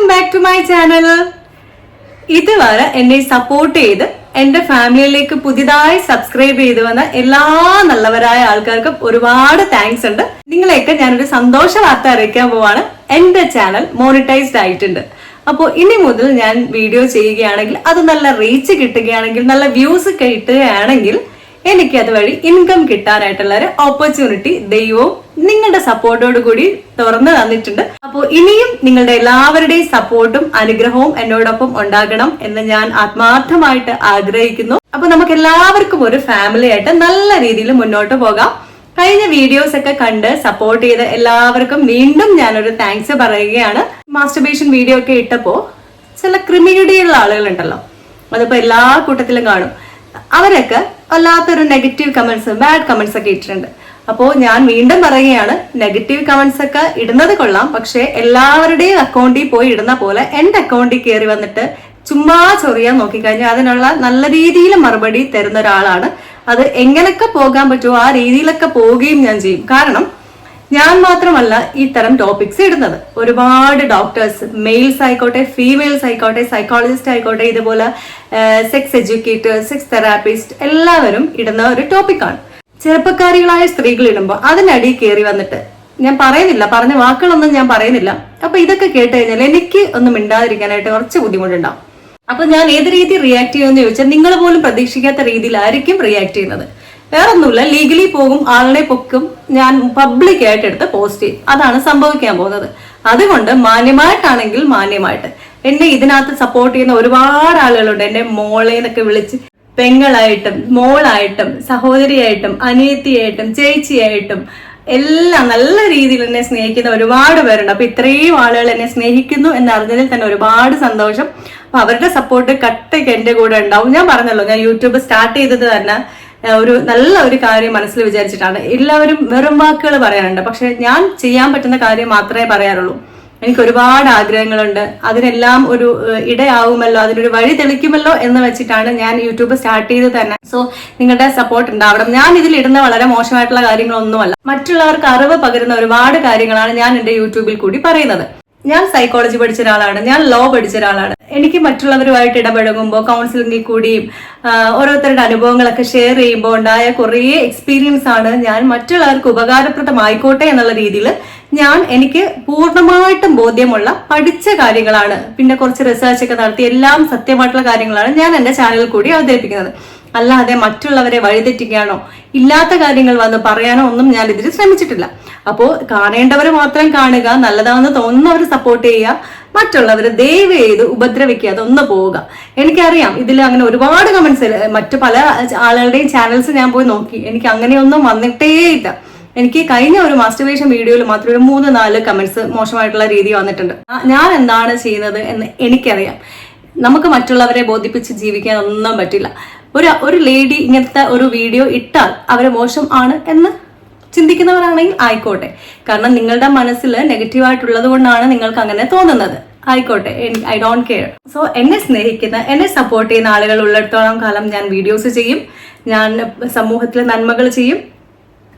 Welcome back to my channel ഇതുവരെ എന്നെ support ചെയ്ത് എന്റെ ഫാമിലിയിലേക്ക് പുതിയതായി സബ്സ്ക്രൈബ് ചെയ്തു വന്ന എല്ലാ നല്ലവരായ ആൾക്കാർക്കും ഒരുപാട് താങ്ക്സ് ഉണ്ട്. നിങ്ങളെയൊക്കെ ഞാനൊരു സന്തോഷ വാർത്ത അറിയിക്കാൻ പോവാണ്. എന്റെ ചാനൽ മോണിറ്റൈസ്ഡ് ആയിട്ടുണ്ട്. അപ്പോൾ ഇനി മുതൽ ഞാൻ വീഡിയോ ചെയ്യുകയാണെങ്കിൽ അത് നല്ല റീച്ച് കിട്ടുകയാണെങ്കിൽ നല്ല വ്യൂസ് കിട്ടുകയാണെങ്കിൽ എനിക്ക് അതുവഴി ഇൻകം കിട്ടാനായിട്ടുള്ള ഒരു ഓപ്പർച്യൂണിറ്റി ദൈവവും നിങ്ങളുടെ സപ്പോർട്ടോട് കൂടി തുറന്നു തന്നിട്ടുണ്ട്. അപ്പോൾ ഇനിയും നിങ്ങളുടെ എല്ലാവരുടെയും സപ്പോർട്ടും അനുഗ്രഹവും എന്നോടൊപ്പം ഉണ്ടാകണം എന്ന് ഞാൻ ആത്മാർത്ഥമായിട്ട് ആഗ്രഹിക്കുന്നു. അപ്പൊ നമുക്ക് എല്ലാവർക്കും ഒരു ഫാമിലി ആയിട്ട് നല്ല രീതിയിൽ മുന്നോട്ട് പോകാം. കഴിഞ്ഞ വീഡിയോസ് ഒക്കെ കണ്ട് സപ്പോർട്ട് ചെയ്ത എല്ലാവർക്കും വീണ്ടും ഞാനൊരു താങ്ക്സ് പറയുകയാണ്. മാസ്റ്റർബേഷൻ വീഡിയോ ഒക്കെ ഇട്ടപ്പോ ചില ക്രിമിനിടിയുള്ള ആളുകളുണ്ടല്ലോ. അതിപ്പോ എല്ലാ കൂട്ടത്തിലും കാണും. അവരൊക്കെ വല്ലാത്തൊരു നെഗറ്റീവ് കമന്റ്സ് ബാഡ് കമന്റ്സ് ഒക്കെ ഇട്ടിട്ടുണ്ട്. അപ്പോൾ ഞാൻ വീണ്ടും പറയുകയാണ് നെഗറ്റീവ് കമന്റ്സ് ഒക്കെ ഇടുന്നത് കൊള്ളാം പക്ഷേ എല്ലാവരുടെയും അക്കൗണ്ടിൽ പോയി ഇടുന്ന പോലെ എന്റെ അക്കൗണ്ടിൽ കയറി വന്നിട്ട് ചുമ്മാ ചൊറിയാൻ നോക്കിക്കഴിഞ്ഞാൽ അതിനുള്ള നല്ല രീതിയിൽ മറുപടി തരുന്ന ഒരാളാണ്. അത് എങ്ങനെയൊക്കെ പോകാൻ പറ്റുമോ ആ രീതിയിലൊക്കെ പോവുകയും ഞാൻ ചെയ്യും. കാരണം ഞാൻ മാത്രമല്ല ഇത്തരം തരം ടോപ്പിക്സ് ഇടുന്നത്. ഒരുപാട് ഡോക്ടേഴ്സ് മെയിൽസ് ആയിക്കോട്ടെ ഫീമെയിൽസ് ആയിക്കോട്ടെ സൈക്കോളജിസ്റ്റ് ആയിക്കോട്ടെ ഇതുപോലെ സെക്സ് എഡ്യൂക്കേറ്റേഴ്സ് സെക്സ് തെറാപ്പിസ്റ്റ് എല്ലാവരും ഇടുന്ന ഒരു ടോപ്പിക്കാണ് ചെറുപ്പക്കാരികളായ സ്ത്രീകൾ ഇടുമ്പോൾ അതിനടിയിൽ കയറി വന്നിട്ട് ഞാൻ പറയുന്നില്ല പറഞ്ഞ വാക്കുകളൊന്നും ഞാൻ പറയുന്നില്ല. അപ്പൊ ഇതൊക്കെ കേട്ട് കഴിഞ്ഞാൽ എനിക്ക് ഒന്നും മിണ്ടാതിരിക്കാനായിട്ട് കുറച്ച് ബുദ്ധിമുട്ടുണ്ടാവും. അപ്പൊ ഞാൻ ഏത് രീതി റിയാക്ട് ചെയ്യുമെന്ന് ചോദിച്ചാൽ നിങ്ങൾ പോലും പ്രതീക്ഷിക്കാത്ത രീതിയിലായിരിക്കും റിയാക്ട് ചെയ്യുന്നത്. വേറൊന്നുമില്ല. ലീഗലി പോകും ആളിനെ പൊക്കും ഞാൻ പബ്ലിക് ആയിട്ട് എടുത്ത് പോസ്റ്റ് ചെയ്യും. അതാണ് സംഭവിക്കാൻ പോകുന്നത്. അതുകൊണ്ട് മാന്യമായിട്ടാണെങ്കിൽ മാന്യമായിട്ട്. എന്നെ ഇതിനകത്ത് സപ്പോർട്ട് ചെയ്യുന്ന ഒരുപാട് ആളുകളുണ്ട്. എന്നെ മോളെ എന്നൊക്കെ വിളിച്ച് പെങ്ങളായിട്ടും മോളായിട്ടും സഹോദരിയായിട്ടും അനിയത്തിയായിട്ടും ചേച്ചിയായിട്ടും എല്ലാം നല്ല രീതിയിൽ എന്നെ സ്നേഹിക്കുന്ന ഒരുപാട് പേരുണ്ട്. അപ്പൊ ഇത്രയും ആളുകൾ എന്നെ സ്നേഹിക്കുന്നു എന്നറിഞ്ഞതിൽ തന്നെ ഒരുപാട് സന്തോഷം. അപ്പൊ അവരുടെ സപ്പോർട്ട് കട്ടയ്ക്ക് എന്റെ കൂടെ ഉണ്ടാവും. ഞാൻ പറഞ്ഞല്ലോ ഞാൻ യൂട്യൂബ് സ്റ്റാർട്ട് ചെയ്തത് തന്നെ ഒരു നല്ല ഒരു കാര്യം മനസ്സിൽ വിചാരിച്ചിട്ടാണ്. എല്ലാവരും വെറും വാക്കുകൾ പറയാനുണ്ട് പക്ഷെ ഞാൻ ചെയ്യാൻ പറ്റുന്ന കാര്യം മാത്രമേ പറയാറുള്ളൂ. എനിക്ക് ഒരുപാട് ആഗ്രഹങ്ങളുണ്ട്. അതിനെല്ലാം ഒരു ഇടയാവുമല്ലോ അതിനൊരു വഴി തെളിക്കുമല്ലോ എന്ന് വെച്ചിട്ടാണ് ഞാൻ യൂട്യൂബ് സ്റ്റാർട്ട് ചെയ്ത് തന്നെ. സോ നിങ്ങളുടെ സപ്പോർട്ട് ഉണ്ടാവണം. ഞാൻ ഇതിൽ ഇടുന്ന വളരെ മോശമായിട്ടുള്ള കാര്യങ്ങളൊന്നുമല്ല. മറ്റുള്ളവർക്ക് അറിവ് പകരുന്ന ഒരുപാട് കാര്യങ്ങളാണ് ഞാൻ എന്റെ യൂട്യൂബിൽ കൂടി പറയുന്നത്. ഞാൻ സൈക്കോളജി പഠിച്ച ഒരാളാണ് ഞാൻ ലോ പഠിച്ച ഒരാളാണ്. എനിക്ക് മറ്റുള്ളവരുമായിട്ട് ഇടപഴകുമ്പോൾ കൗൺസിലിംഗിൽ കൂടിയും ഓരോരുത്തരുടെ അനുഭവങ്ങളൊക്കെ ഷെയർ ചെയ്യുമ്പോൾ ഉണ്ടായ കുറേ എക്സ്പീരിയൻസ് ആണ് ഞാൻ മറ്റുള്ളവർക്ക് ഉപകാരപ്രദമായിക്കോട്ടെ എന്നുള്ള രീതിയിൽ ഞാൻ എനിക്ക് പൂർണമായിട്ടും ബോധ്യമുള്ള പഠിച്ച കാര്യങ്ങളാണ്. പിന്നെ കുറച്ച് റിസർച്ച് ഒക്കെ നടത്തി എല്ലാം സത്യമായിട്ടുള്ള കാര്യങ്ങളാണ് ഞാൻ എന്റെ ചാനലിൽ കൂടി അവതരിപ്പിക്കുന്നത്. അല്ലാതെ മറ്റുള്ളവരെ വഴിതെറ്റിക്കാനോ ഇല്ലാത്ത കാര്യങ്ങൾ വന്ന് പറയാനോ ഒന്നും ഞാൻ ഇതിൽ ശ്രമിച്ചിട്ടില്ല. അപ്പോൾ കാണേണ്ടവർ മാത്രം കാണുക നല്ലതാണെന്ന് തോന്നുന്നവർ സപ്പോർട്ട് ചെയ്യുക മറ്റുള്ളവർ ദയവ് ചെയ്ത് ഉപദ്രവിക്കാതെ ഒന്ന് പോവുക. എനിക്കറിയാം ഇതിൽ അങ്ങനെ ഒരുപാട് കമന്റ്സ് മറ്റു പല ആളുകളുടെയും ചാനൽസ് ഞാൻ പോയി നോക്കി. എനിക്ക് അങ്ങനെയൊന്നും വന്നിട്ടേ ഇല്ല. എനിക്ക് കഴിഞ്ഞ ഒരു മാസ്റ്റർവേഷൻ വീഡിയോയിൽ മാത്രം ഒരു മൂന്ന് നാല് കമന്റ്സ് മോശമായിട്ടുള്ള രീതി വന്നിട്ടുണ്ട്. ഞാൻ എന്താണ് ചെയ്യുന്നത് എന്ന് എനിക്കറിയാം. നമുക്ക് മറ്റുള്ളവരെ ബോധിപ്പിച്ച് ജീവിക്കാൻ ഒന്നും പറ്റില്ല. ഒരു ഒരു ലേഡി ഇങ്ങനത്തെ ഒരു വീഡിയോ ഇട്ടാൽ അവർ മോശം ആണ് എന്ന് ചിന്തിക്കുന്നവരാണെങ്കിൽ ആയിക്കോട്ടെ. കാരണം നിങ്ങളുടെ മനസ്സിൽ നെഗറ്റീവ് ആയിട്ടുള്ളത് കൊണ്ടാണ് നിങ്ങൾക്ക് അങ്ങനെ തോന്നുന്നത്. ആയിക്കോട്ടെ ഐ ഡോണ്ട് കെയർ സോ എന്നെ സ്നേഹിക്കുന്ന എന്നെ സപ്പോർട്ട് ചെയ്യുന്ന ആളുകൾ ഉള്ളിടത്തോളം കാലം ഞാൻ വീഡിയോസ് ചെയ്യും. ഞാൻ സമൂഹത്തിൽ നന്മകൾ ചെയ്യും.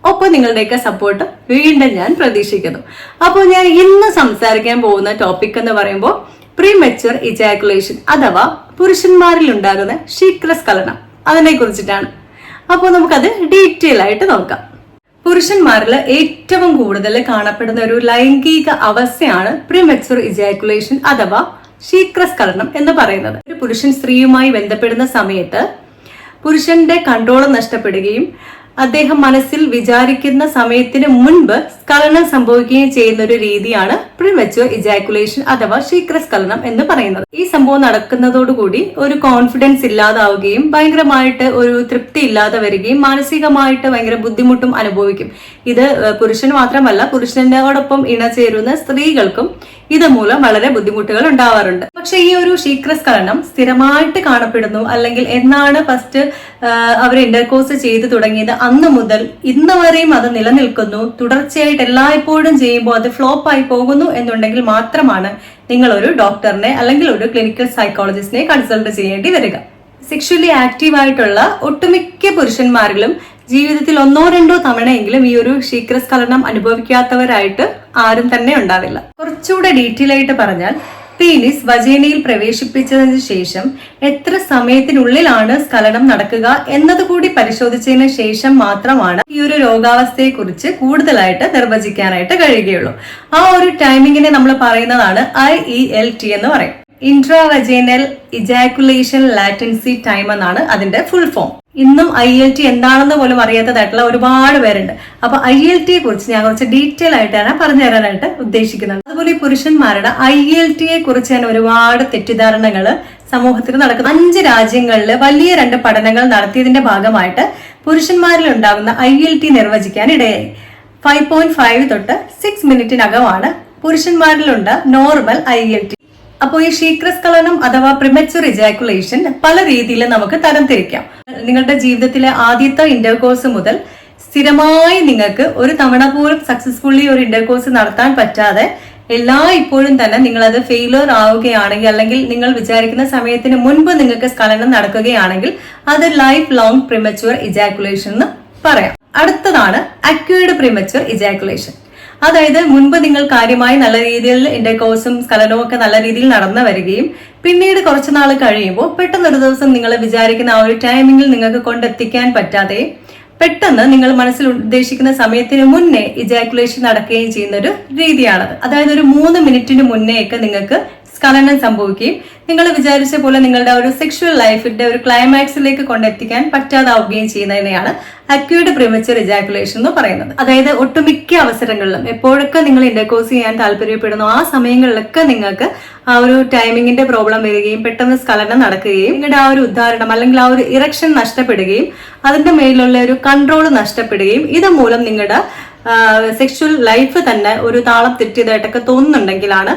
ഒപ്പം നിങ്ങളുടെയൊക്കെ സപ്പോർട്ട് വീണ്ടും ഞാൻ പ്രതീക്ഷിക്കുന്നു. അപ്പോൾ ഞാൻ ഇന്ന് സംസാരിക്കാൻ പോകുന്ന ടോപ്പിക് എന്ന് പറയുമ്പോൾ പ്രീമെച്ചുവർ ഇജാക്കുലേഷൻ അഥവാ പുരുഷന്മാരിൽ ഉണ്ടാകുന്ന ശീക്രസ്ഖലനം അതിനെ കുറിച്ചിട്ടാണ്. അപ്പോൾ നമുക്കത് ഡീറ്റെയിൽ ആയിട്ട് നോക്കാം. പുരുഷന്മാരിൽ ഏറ്റവും കൂടുതൽ കാണപ്പെടുന്ന ഒരു ലൈംഗിക അവസ്ഥയാണ് പ്രിമെച്ചുർ ഇജാക്കുലേഷൻ അഥവാ ശീക്രസ്ഖലനം എന്ന് പറയുന്നത്. ഒരു പുരുഷൻ സ്ത്രീയുമായി ബന്ധപ്പെടുന്ന സമയത്ത് പുരുഷന്റെ കൺട്രോൾ നഷ്ടപ്പെടുകയും അദ്ദേഹം മനസ്സിൽ വിചാരിക്കുന്ന സമയത്തിന് മുൻപ് സ്ഖലനം സംഭവിക്കുകയും ചെയ്യുന്ന ഒരു രീതിയാണ് പ്രിമെച്ചുവർ ഇജാക്കുലേഷൻ അഥവാ ശീഘ്രസ്ഖലനം എന്ന് പറയുന്നത്. ഈ സംഭവം നടക്കുന്നതോടുകൂടി ഒരു കോൺഫിഡൻസ് ഇല്ലാതാവുകയും ഭയങ്കരമായിട്ട് ഒരു തൃപ്തി ഇല്ലാതെ വരികയും മാനസികമായിട്ട് ഭയങ്കര ബുദ്ധിമുട്ടും അനുഭവിക്കും. ഇത് പുരുഷന് മാത്രമല്ല പുരുഷനോടൊപ്പം ഇണചേരുന്ന സ്ത്രീകൾക്കും ഇതുമൂലം വളരെ ബുദ്ധിമുട്ടുകൾ ഉണ്ടാവാറുണ്ട്. പക്ഷെ ഈ ഒരു ശീഘ്രസ്ഖലനം സ്ഥിരമായിട്ട് കാണപ്പെടുന്നു. അല്ലെങ്കിൽ എന്നാണ് ഫസ്റ്റ് അവർ ഇന്റർകോഴ്സ് ചെയ്തു തുടങ്ങിയത്? അന്ന് മുതൽ ഇന്ന് വരെയും അത് നിലനിൽക്കുന്നു. തുടർച്ചയായിട്ട് എല്ലായ്പ്പോഴും ചെയ്യുമ്പോൾ അത് ഫ്ലോപ്പ് ആയി പോകുന്നു എന്നുണ്ടെങ്കിൽ മാത്രമാണ് നിങ്ങൾ ഒരു ഡോക്ടറിനെ അല്ലെങ്കിൽ ഒരു ക്ലിനിക്കൽ സൈക്കോളജിസ്റ്റിനെ കൺസൾട്ട് ചെയ്യേണ്ടി വരിക. സെക്ഷലി ആക്റ്റീവ് ആയിട്ടുള്ള ഒട്ടുമിക്ക പുരുഷന്മാരിലും ജീവിതത്തിൽ ഒന്നോ രണ്ടോ തവണയെങ്കിലും ഈ ഒരു ശീക്രസ്ഖലനം അനുഭവിക്കാത്തവരായിട്ട് ആരും തന്നെ ഉണ്ടാവില്ല. കുറച്ചുകൂടെ ഡീറ്റെയിൽ ആയിട്ട് പറഞ്ഞാൽ പീനിസ് വജേനയിൽ പ്രവേശിപ്പിച്ചതിന് ശേഷം എത്ര സമയത്തിനുള്ളിലാണ് സ്ഖലനം നടക്കുക എന്നതുകൂടി പരിശോധിച്ചതിന് ശേഷം മാത്രമാണ് ഈ ഒരു രോഗാവസ്ഥയെക്കുറിച്ച് കൂടുതലായിട്ട് നിർവചിക്കാനായിട്ട് കഴിയുകയുള്ളൂ. ആ ഒരു ടൈമിങ്ങിനെ നമ്മൾ പറയുന്നതാണ് ഐ ഇ എൽ ടി എന്ന് പറയും. ഇൻട്രാവജൈനൽ ഇജാക്കുലേഷൻ ലാറ്റൻസി ടൈം എന്നാണ് അതിന്റെ ഫുൾ ഫോം ഇന്നും ഐ എൽ ടി എന്താണെന്ന് പോലും അറിയാത്തതായിട്ടുള്ള ഒരുപാട് പേരുണ്ട്. അപ്പൊ ഐ എൽ ടിയെ കുറിച്ച് ഞാൻ കുറച്ച് ഡീറ്റെയിൽ ആയിട്ടാണ് പറഞ്ഞു തരാനായിട്ട് ഉദ്ദേശിക്കുന്നത് അതുപോലെ ഈ പുരുഷന്മാരുടെ ഐ എൽ ടിയെ കുറിച്ച് തന്നെ ഒരുപാട് തെറ്റിദ്ധാരണകൾ സമൂഹത്തിൽ നടക്കുന്ന. അഞ്ച് രാജ്യങ്ങളിൽ വലിയ രണ്ട് പഠനങ്ങൾ നടത്തിയതിന്റെ ഭാഗമായിട്ട് പുരുഷന്മാരിൽ ഉണ്ടാകുന്ന ഐ എൽ ടി നിർവചിക്കാൻ ഇടയായി. ഫൈവ് പോയിന്റ് ഫൈവ് തൊട്ട് സിക്സ് മിനിറ്റിനകമാണ് പുരുഷന്മാരിലുണ്ട് നോർമൽ ഐ എൽ ടി അപ്പോൾ ഈ ശീക്രസ്ഖലനം അഥവാ പ്രിമച്ചുർ ഇജാക്കുലേഷൻ പല രീതിയിൽ നമുക്ക് തരംതിരിക്കാം. നിങ്ങളുടെ ജീവിതത്തിലെ ആദ്യത്തെ ഇന്റർകോഴ്സ് മുതൽ സ്ഥിരമായി നിങ്ങൾക്ക് ഒരു തവണ പോലും സക്സസ്ഫുള്ളി ഒരു ഇന്റർകോഴ്സ് നടത്താൻ പറ്റാതെ എല്ലാ ഇപ്പോഴും തന്നെ നിങ്ങൾ അത് ഫെയിലർ ആവുകയാണെങ്കിൽ അല്ലെങ്കിൽ നിങ്ങൾ വിചാരിക്കുന്ന സമയത്തിന് മുൻപ് നിങ്ങൾക്ക് സ്ഖലനം നടക്കുകയാണെങ്കിൽ അത് ലൈഫ് ലോങ് പ്രിമച്ചുവർ ഇജാക്കുലേഷൻ എന്ന് പറയാം. അടുത്തതാണ് അക്യൂർഡ് പ്രിമച്ചുവർ ഇജാക്കുലേഷൻ അതായത് മുൻപ് നിങ്ങൾ കാര്യമായി നല്ല രീതിയിൽ ഇന്റർകോഴ്സും സ്കലനവും ഒക്കെ നല്ല രീതിയിൽ നടന്നു വരികയും പിന്നീട് കുറച്ച് നാൾ കഴിയുമ്പോൾ പെട്ടെന്ന് ഒരു ദിവസം നിങ്ങൾ വിചാരിക്കുന്ന ആ ഒരു ടൈമിങ്ങിൽ നിങ്ങൾക്ക് കൊണ്ടെത്തിക്കാൻ പറ്റാതെ പെട്ടെന്ന് നിങ്ങൾ മനസ്സിൽ ഉദ്ദേശിക്കുന്ന സമയത്തിന് മുന്നേ ഇജാക്കുലേഷൻ നടക്കുകയും ചെയ്യുന്ന ഒരു രീതിയാണത്. അതായത് ഒരു മൂന്ന് മിനിറ്റിന് മുന്നേ ഒക്കെ നിങ്ങൾക്ക് സ്ഖലനം സംഭവിക്കുകയും നിങ്ങൾ വിചാരിച്ച പോലെ നിങ്ങളുടെ ഒരു സെക്ഷുവൽ ലൈഫിന്റെ ഒരു ക്ലൈമാക്സിലേക്ക് കൊണ്ടെത്തിക്കാൻ പറ്റാതാവുകയും ചെയ്യുന്നതിനെയാണ് അക്യൂഡ് പ്രിമച്ചർ ഇജാക്കുലേഷൻ എന്ന് പറയുന്നത്. അതായത് ഒട്ടുമിക്ക അവസരങ്ങളിലും എപ്പോഴൊക്കെ നിങ്ങൾ ഇന്റർകോഴ്സ് ചെയ്യാൻ താല്പര്യപ്പെടുന്നു ആ സമയങ്ങളിലൊക്കെ നിങ്ങൾക്ക് ആ ഒരു ടൈമിങ്ങിന്റെ പ്രോബ്ലം വരികയും പെട്ടെന്ന് സ്ഖലനം നടക്കുകയും നിങ്ങളുടെ ആ ഒരു ഉദ്ധാരണം അല്ലെങ്കിൽ ആ ഒരു ഇറക്ഷൻ നഷ്ടപ്പെടുകയും അതിന്റെ മേലുള്ള ഒരു കൺട്രോൾ നഷ്ടപ്പെടുകയും ഇത് മൂലം നിങ്ങളുടെ സെക്ഷുവൽ ലൈഫ് തന്നെ ഒരു താളം തെറ്റിയതായിട്ടൊക്കെ തോന്നുന്നുണ്ടെങ്കിലാണ്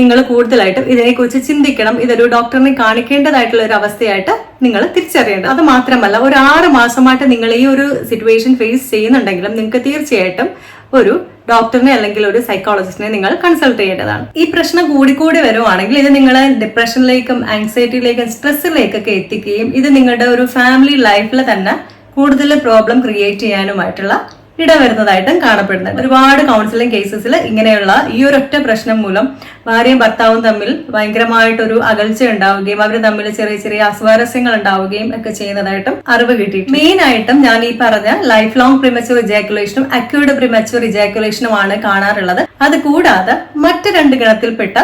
നിങ്ങൾ കൂടുതലായിട്ടും ഇതിനെക്കുറിച്ച് ചിന്തിക്കണം. ഇതൊരു ഡോക്ടറിനെ കാണിക്കേണ്ടതായിട്ടുള്ള ഒരു അവസ്ഥയായിട്ട് നിങ്ങൾ തിരിച്ചറിയേണ്ടത്. അത് മാത്രമല്ല ഒരു ആറ് മാസമായിട്ട് നിങ്ങൾ ഈ ഒരു സിറ്റുവേഷൻ ഫേസ് ചെയ്യുന്നുണ്ടെങ്കിലും നിങ്ങൾക്ക് തീർച്ചയായിട്ടും ഒരു ഡോക്ടറിനെ അല്ലെങ്കിൽ ഒരു സൈക്കോളജിസ്റ്റിനെ നിങ്ങൾ കൺസൾട്ട് ചെയ്യേണ്ടതാണ്. ഈ പ്രശ്നം കൂടിക്കൂടി വരുവാണെങ്കിൽ ഇത് നിങ്ങളെ ഡിപ്രഷനിലേക്കും ആങ്സൈറ്റിയിലേക്കും സ്ട്രെസ്സിലേക്കൊക്കെ എത്തിക്കുകയും ഇത് നിങ്ങളുടെ ഒരു ഫാമിലി ലൈഫിൽ തന്നെ കൂടുതൽ പ്രോബ്ലം ക്രിയേറ്റ് ചെയ്യാനുമായിട്ടുള്ള ഇടവരുന്നതായിട്ടും കാണപ്പെടുന്നുണ്ട്. ഒരുപാട് കൗൺസിലിംഗ് കേസസിൽ ഇങ്ങനെയുള്ള ഈ ഒരൊറ്റ പ്രശ്നം മൂലം ഭാര്യയും ഭർത്താവും തമ്മിൽ ഭയങ്കരമായിട്ടൊരു അകൽച്ച ഉണ്ടാവുകയും അവർ തമ്മിൽ ചെറിയ ചെറിയ അസ്വാരസ്യങ്ങൾ ഉണ്ടാവുകയും ഒക്കെ ചെയ്യുന്നതായിട്ടും അറിവ് കിട്ടി മെയിൻ ആയിട്ടും ഞാൻ ഈ പറഞ്ഞ ലൈഫ് ലോങ് പ്രിമച്ചുവർ ഇജാക്കുലേഷനും അക്യൂഡ് പ്രിമച്ചുവർ ഇജാക്കുലേഷനുമാണ് കാണാറുള്ളത്. അത് കൂടാതെ മറ്റ് രണ്ട് ഗണത്തിൽപ്പെട്ട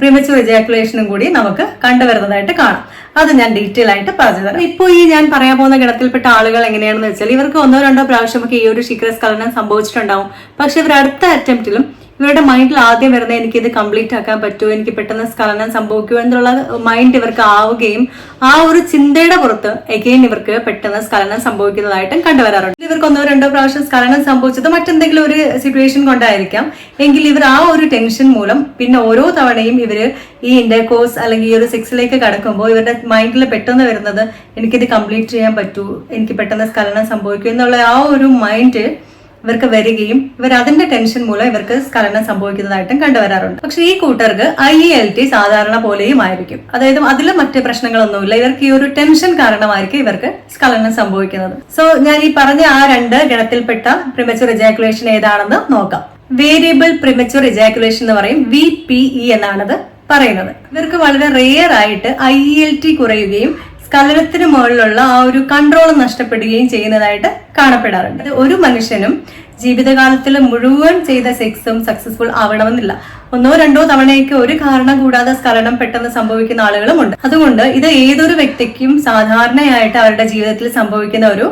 പ്രിമച്ചുവർ ഇജാക്കുലേഷനും കൂടി നമുക്ക് കണ്ടുവരുന്നതായിട്ട് കാണാം. അത് ഞാൻ ഡീറ്റെയിൽ ആയിട്ട് പറഞ്ഞു തരാം. ഇപ്പോൾ ഈ ഞാൻ പറയാൻ പോകുന്ന ഗണത്തിൽപ്പെട്ട ആളുകൾ എങ്ങനെയാണെന്ന് വെച്ചാൽ ഇവർക്ക് ഒന്നോ രണ്ടോ പ്രാവശ്യമൊക്കെ ഈ ഒരു ശീഘ്രസ്ഖലനം സംഭവിച്ചിട്ടുണ്ടാവും. പക്ഷെ ഇവർ അടുത്ത അറ്റംപ്റ്റിലും ഇവരുടെ മൈൻഡിൽ ആദ്യം വരുന്നത് എനിക്ക് ഇത് കംപ്ലീറ്റ് ആക്കാൻ പറ്റുമോ എനിക്ക് പെട്ടെന്ന് സ്ഖലനം സംഭവിക്കുമോ എന്നുള്ള മൈൻഡ് ഇവർക്ക് ആവുകയും ആ ഒരു ചിന്തയുടെ പുറത്ത് എഗെയിൻ ഇവർക്ക് പെട്ടെന്ന് സ്ഖലനം സംഭവിക്കുന്നതായിട്ടും കണ്ടുവരാറുണ്ട്. ഇവർക്ക് ഒന്നോ രണ്ടോ പ്രാവശ്യം സ്ഖലനം സംഭവിച്ചത് മറ്റെന്തെങ്കിലും ഒരു സിറ്റുവേഷൻ കൊണ്ടായിരിക്കാം. എങ്കിൽ ഇവർ ആ ഒരു ടെൻഷൻ മൂലം പിന്നെ ഓരോ തവണയും ഇവർ ഈ ഇന്റർകോഴ്സ് അല്ലെങ്കിൽ ഈ ഒരു സെക്സിലേക്ക് കടക്കുമ്പോൾ ഇവരുടെ മൈൻഡിൽ പെട്ടെന്ന് വരുന്നത് എനിക്കിത് കംപ്ലീറ്റ് ചെയ്യാൻ പറ്റൂ എനിക്ക് പെട്ടെന്ന് സ്ഖലനം സംഭവിക്കും എന്നുള്ള ആ ഒരു മൈൻഡ് ഇവർക്ക് വരികയും ഇവർ അതിന്റെ ടെൻഷൻ മൂലം ഇവർക്ക് സ്ഖലനം സംഭവിക്കുന്നതായിട്ടും കണ്ടുവരാറുണ്ട്. പക്ഷെ ഈ കൂട്ടർക്ക് ഐ എൽ ടി സാധാരണ പോലെയും ആയിരിക്കും. അതായത് അതിൽ മറ്റ് പ്രശ്നങ്ങളൊന്നുമില്ല. ഇവർക്ക് ഈ ഒരു ടെൻഷൻ കാരണമായിരിക്കും ഇവർക്ക് സ്ഖലനം സംഭവിക്കുന്നത്. സോ ഞാൻ ഈ പറഞ്ഞ ആ രണ്ട് ഗണത്തിൽപ്പെട്ട പ്രിമച്ചുർ റിജാക്കുലേഷൻ ഏതാണെന്ന് നോക്കാം. വേരിയബിൾ പ്രിമച്ചുർ റിജാക്കുലേഷൻ എന്ന് പറയും വി പി ഇ എന്നാണത് പറയുന്നത്. ഇവർക്ക് വളരെ റെയർ ആയിട്ട് ഐ എൽ ടി കുറയുകയും സ്ഖലനത്തിന് മുകളിലുള്ള ആ ഒരു കൺട്രോൾ നഷ്ടപ്പെടുകയും ചെയ്യുന്നതായിട്ട് കാണപ്പെടാറുണ്ട്. ഒരു മനുഷ്യനും ജീവിതകാലത്തിൽ മുഴുവൻ ചെയ്ത സെക്സും സക്സസ്ഫുൾ ആവണമെന്നില്ല. ഒന്നോ രണ്ടോ തവണയൊക്കെ ഒരു കാരണം കൂടാതെ സ്കലനം പെട്ടെന്ന് സംഭവിക്കുന്ന ആളുകളും ഉണ്ട്. അതുകൊണ്ട് ഇത് ഏതൊരു വ്യക്തിക്കും സാധാരണയായിട്ട് അവരുടെ ജീവിതത്തിൽ സംഭവിക്കുന്ന ഒരു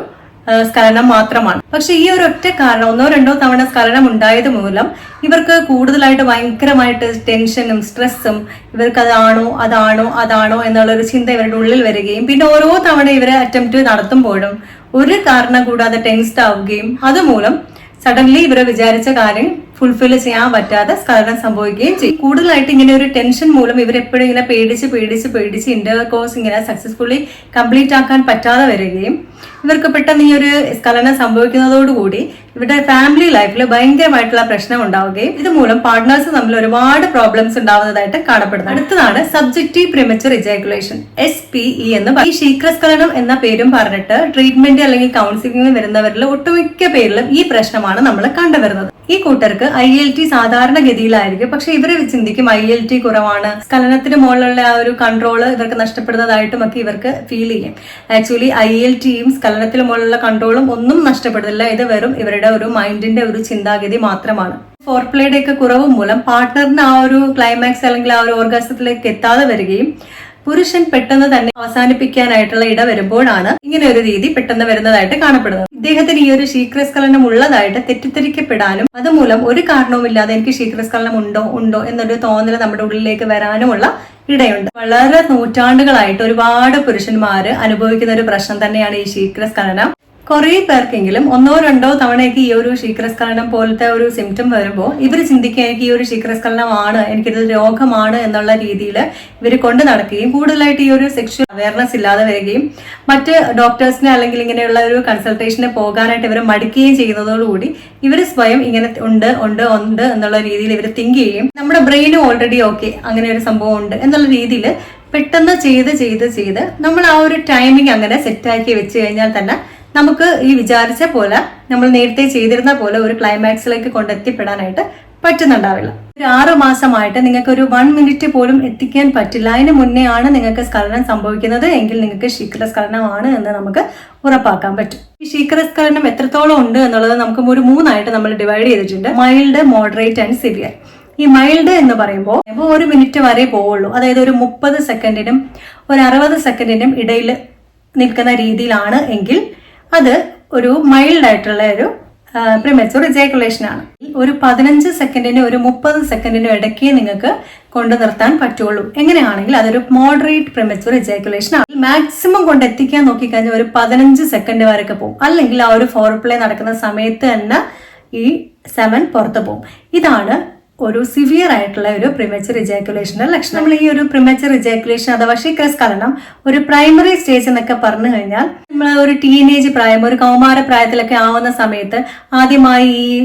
സ്ഖലനം മാത്രമാണ്. പക്ഷെ ഈ ഒരു ഒറ്റ കാരണം ഒന്നോ രണ്ടോ തവണ സ്ഖലനം ഉണ്ടായത് മൂലം ഇവർക്ക് കൂടുതലായിട്ട് ഭയങ്കരമായിട്ട് ടെൻഷനും സ്ട്രെസ്സും ഇവർക്ക് അതാണോ അതാണോ അതാണോ എന്നുള്ള ഒരു ചിന്ത ഇവരുടെ ഉള്ളിൽ വരികയും പിന്നെ ഓരോ തവണ ഇവരെ അറ്റംപ്റ്റ് നടത്തുമ്പോഴും ഒരു കാരണം കൂടാതെ ടെൻസ്ഡ് ആവുകയും അതുമൂലം സഡൻലി ഇവരെ വിചാരിച്ച കാര്യം ഫുൾഫിൽ ചെയ്യാൻ പറ്റാതെ സ്കലനം സംഭവിക്കുകയും ചെയ്യും കൂടുതലായിട്ട് ഇങ്ങനെ ഒരു ടെൻഷൻ മൂലം ഇവർ എപ്പോഴും ഇങ്ങനെ പേടിച്ച് പേടിച്ച് പേടിച്ച് ഇന്റർ കോഴ്സ് ഇങ്ങനെ സക്സസ്ഫുള്ളി കംപ്ലീറ്റ് ആക്കാൻ പറ്റാതെ വരികയും ഇവർക്ക് പെട്ടെന്ന് ഈ ഒരു സ്കലനം സംഭവിക്കുന്നതോടുകൂടി ഇവരുടെ ഫാമിലി ലൈഫിൽ ഭയങ്കരമായിട്ടുള്ള പ്രശ്നം ഉണ്ടാവുകയും ഇതുമൂലം പാർട്ട്നേഴ്സ് തമ്മിൽ ഒരുപാട് പ്രോബ്ലംസ് ഉണ്ടാവുന്നതായിട്ട് കാണപ്പെടുന്നു അടുത്തതാണ് subjective premature ejaculation S P E എന്ന്. ഈ ശീഘ്രസ്ഖലനം എന്ന പേരും പറഞ്ഞിട്ട് ട്രീറ്റ്മെന്റ് അല്ലെങ്കിൽ കൗൺസിലിംഗിന് വരുന്നവരിൽ ഒട്ടുമിക്ക പേരിലും ഈ പ്രശ്നമാണ് നമ്മൾ കണ്ടുവരുന്നത് ഈ കൂട്ടർക്ക് ഐ എൽ ടി സാധാരണഗതിയിലായിരിക്കും. പക്ഷെ ഇവർ ചിന്തിക്കും ഐ എൽ ടി കുറവാണ്. സ്ഖലനത്തിന് മുകളിലുള്ള ആ ഒരു കൺട്രോൾ ഇവർക്ക് നഷ്ടപ്പെടുന്നതായിട്ടും ഒക്കെ ഇവർക്ക് ഫീൽ ചെയ്യും. ആക്ച്വലി ഐ എൽ ടിയും സ്ഖലനത്തിന് മുകളിലുള്ള കൺട്രോളും ഒന്നും നഷ്ടപ്പെടുന്നില്ല. ഇത് വെറും ഇവരുടെ ഒരു മൈൻഡിന്റെ ഒരു ചിന്താഗതി മാത്രമാണ്. ഫോർ പ്ലേയുടെ ഒക്കെ കുറവ് മൂലം പാർട്ട്ണറിന് ആ ഒരു ക്ലൈമാക്സ് അല്ലെങ്കിൽ ആ ഒരു ഓർഗാസത്തിലേക്ക് എത്താതെ വരികയും പുരുഷൻ പെട്ടെന്ന് തന്നെ അവസാനിപ്പിക്കാനായിട്ടുള്ള ഇട വരുമ്പോഴാണ് ഇങ്ങനെ ഒരു രീതി പെട്ടെന്ന് വരുന്നതായിട്ട് കാണപ്പെടുന്നത്. ഇദ്ദേഹത്തിന് ഈ ഒരു ശീഘ്രസ്ഖലനം ഉള്ളതായിട്ട് തെറ്റിദ്ധരിക്കപ്പെടാനും അതുമൂലം ഒരു കാരണവുമില്ലാതെ എനിക്ക് ശീഘ്രസ്ഖലനം ഉണ്ടോ ഉണ്ടോ എന്നൊരു തോന്നൽ നമ്മുടെ ഉള്ളിലേക്ക് വരാനുമുള്ള ഇടയുണ്ട്. വളരെ നൂറ്റാണ്ടുകളായിട്ട് ഒരുപാട് പുരുഷന്മാര് അനുഭവിക്കുന്ന ഒരു പ്രശ്നം തന്നെയാണ് ഈ ശീഘ്രസ്ഖലനം കുറേ പേർക്കെങ്കിലും ഒന്നോ രണ്ടോ തവണയൊക്കെ ഈ ഒരു ശീഘ്രസ്ഖലനം പോലത്തെ ഒരു സിംറ്റം വരുമ്പോൾ ഇവർ ചിന്തിക്കുക എനിക്ക് ഈ ഒരു ശീഘ്രസ്ഖലനമാണ് എനിക്കിത് രോഗമാണ് എന്നുള്ള രീതിയിൽ ഇവർ കൊണ്ട് നടക്കുകയും കൂടുതലായിട്ട് ഈ ഒരു സെക്ഷൽ അവയർനെസ് ഇല്ലാതെ വരികയും മറ്റ് ഡോക്ടേഴ്സിനെ അല്ലെങ്കിൽ ഇങ്ങനെയുള്ള ഒരു കൺസൾട്ടേഷന് പോകാനായിട്ട് ഇവർ മടിക്കുകയും ചെയ്യുന്നതോടുകൂടി ഇവർ സ്വയം ഇങ്ങനെ ഉണ്ട് ഉണ്ട് ഉണ്ട് എന്നുള്ള രീതിയിൽ ഇവർ തിങ്ക് ചെയ്യും നമ്മുടെ ബ്രെയിനും ഓൾറെഡി ഓക്കെ അങ്ങനെ ഒരു സംഭവം ഉണ്ട് എന്നുള്ള രീതിയിൽ പെട്ടെന്ന് ചെയ്ത് ചെയ്ത് ചെയ്ത് നമ്മൾ ആ ഒരു ടൈമിംഗ് അങ്ങനെ സെറ്റാക്കി വെച്ച് കഴിഞ്ഞാൽ തന്നെ നമുക്ക് ഈ വിചാരിച്ച പോലെ നമ്മൾ നേരത്തെ ചെയ്തിരുന്ന പോലെ ഒരു ക്ലൈമാക്സിലേക്ക് കൊണ്ടെത്തിപ്പെടാനായിട്ട് പറ്റുന്നുണ്ടാവില്ല. ഒരു ആറ് മാസമായിട്ട് നിങ്ങൾക്ക് ഒരു വൺ മിനിറ്റ് പോലും എത്തിക്കാൻ പറ്റില്ല. അതിന് മുന്നേ ആണ് നിങ്ങൾക്ക് സ്ഖലനം സംഭവിക്കുന്നത്. എങ്കിൽ നിങ്ങൾക്ക് ശീഘ്രസ്ഖലനമാണ് എന്ന് നമുക്ക് ഉറപ്പാക്കാൻ പറ്റും. ഈ ശീഘ്രസ്ഖലനം എത്രത്തോളം ഉണ്ട് എന്നുള്ളത് നമുക്ക് ഒരു മൂന്നായിട്ട് നമ്മൾ ഡിവൈഡ് ചെയ്തിട്ടുണ്ട്. മൈൽഡ് മോഡറേറ്റ് ആൻഡ് സിവിയർ ഈ മൈൽഡ് എന്ന് പറയുമ്പോൾ ഒരു മിനിറ്റ് വരെ പോവുള്ളൂ. അതായത് ഒരു മുപ്പത് സെക്കൻഡിനും ഒരു അറുപത് സെക്കൻഡിനും ഇടയിൽ നിൽക്കുന്ന രീതിയിലാണ് എങ്കിൽ അത് ഒരു മൈൽഡ് ആയിട്ടുള്ള ഒരു പ്രിമച്ചുർ ഇജാക്കുലേഷൻ ആണ്. ഒരു പതിനഞ്ച് സെക്കൻഡിന് ഒരു മുപ്പത് സെക്കൻഡിനും ഇടയ്ക്ക് നിങ്ങൾക്ക് കൊണ്ടു നിർത്താൻ പറ്റുള്ളൂ. എങ്ങനെയാണെങ്കിൽ അതൊരു മോഡറേറ്റ് പ്രിമച്ചുർ ഇജാക്കുലേഷൻ ആണ്. മാക്സിമം കൊണ്ട് എത്തിക്കാൻ നോക്കിക്കഴിഞ്ഞാൽ ഒരു പതിനഞ്ച് സെക്കൻഡ് വരെയൊക്കെ പോകും. അല്ലെങ്കിൽ ആ ഒരു ഫോർ പ്ലേ നടക്കുന്ന സമയത്ത് തന്നെ ഈ സെവൻ പുറത്ത് പോകും. ഇതാണ് ഒരു സിവിയർ ആയിട്ടുള്ള ഒരു പ്രിമച്ചർ ഇജാക്കുലേഷന്റെ ലക്ഷണം നമ്മൾ ഈ ഒരു പ്രിമച്ചർ ഇജാക്കുലേഷൻ അഥവാ കാരണം ഒരു പ്രൈമറി സ്റ്റേജ് എന്നൊക്കെ പറഞ്ഞു കഴിഞ്ഞാൽ നമ്മൾ ഒരു ടീനേജ് പ്രായം ഒരു കൗമാര പ്രായത്തിലൊക്കെ ആവുന്ന സമയത്ത് ആദ്യമായി ഈ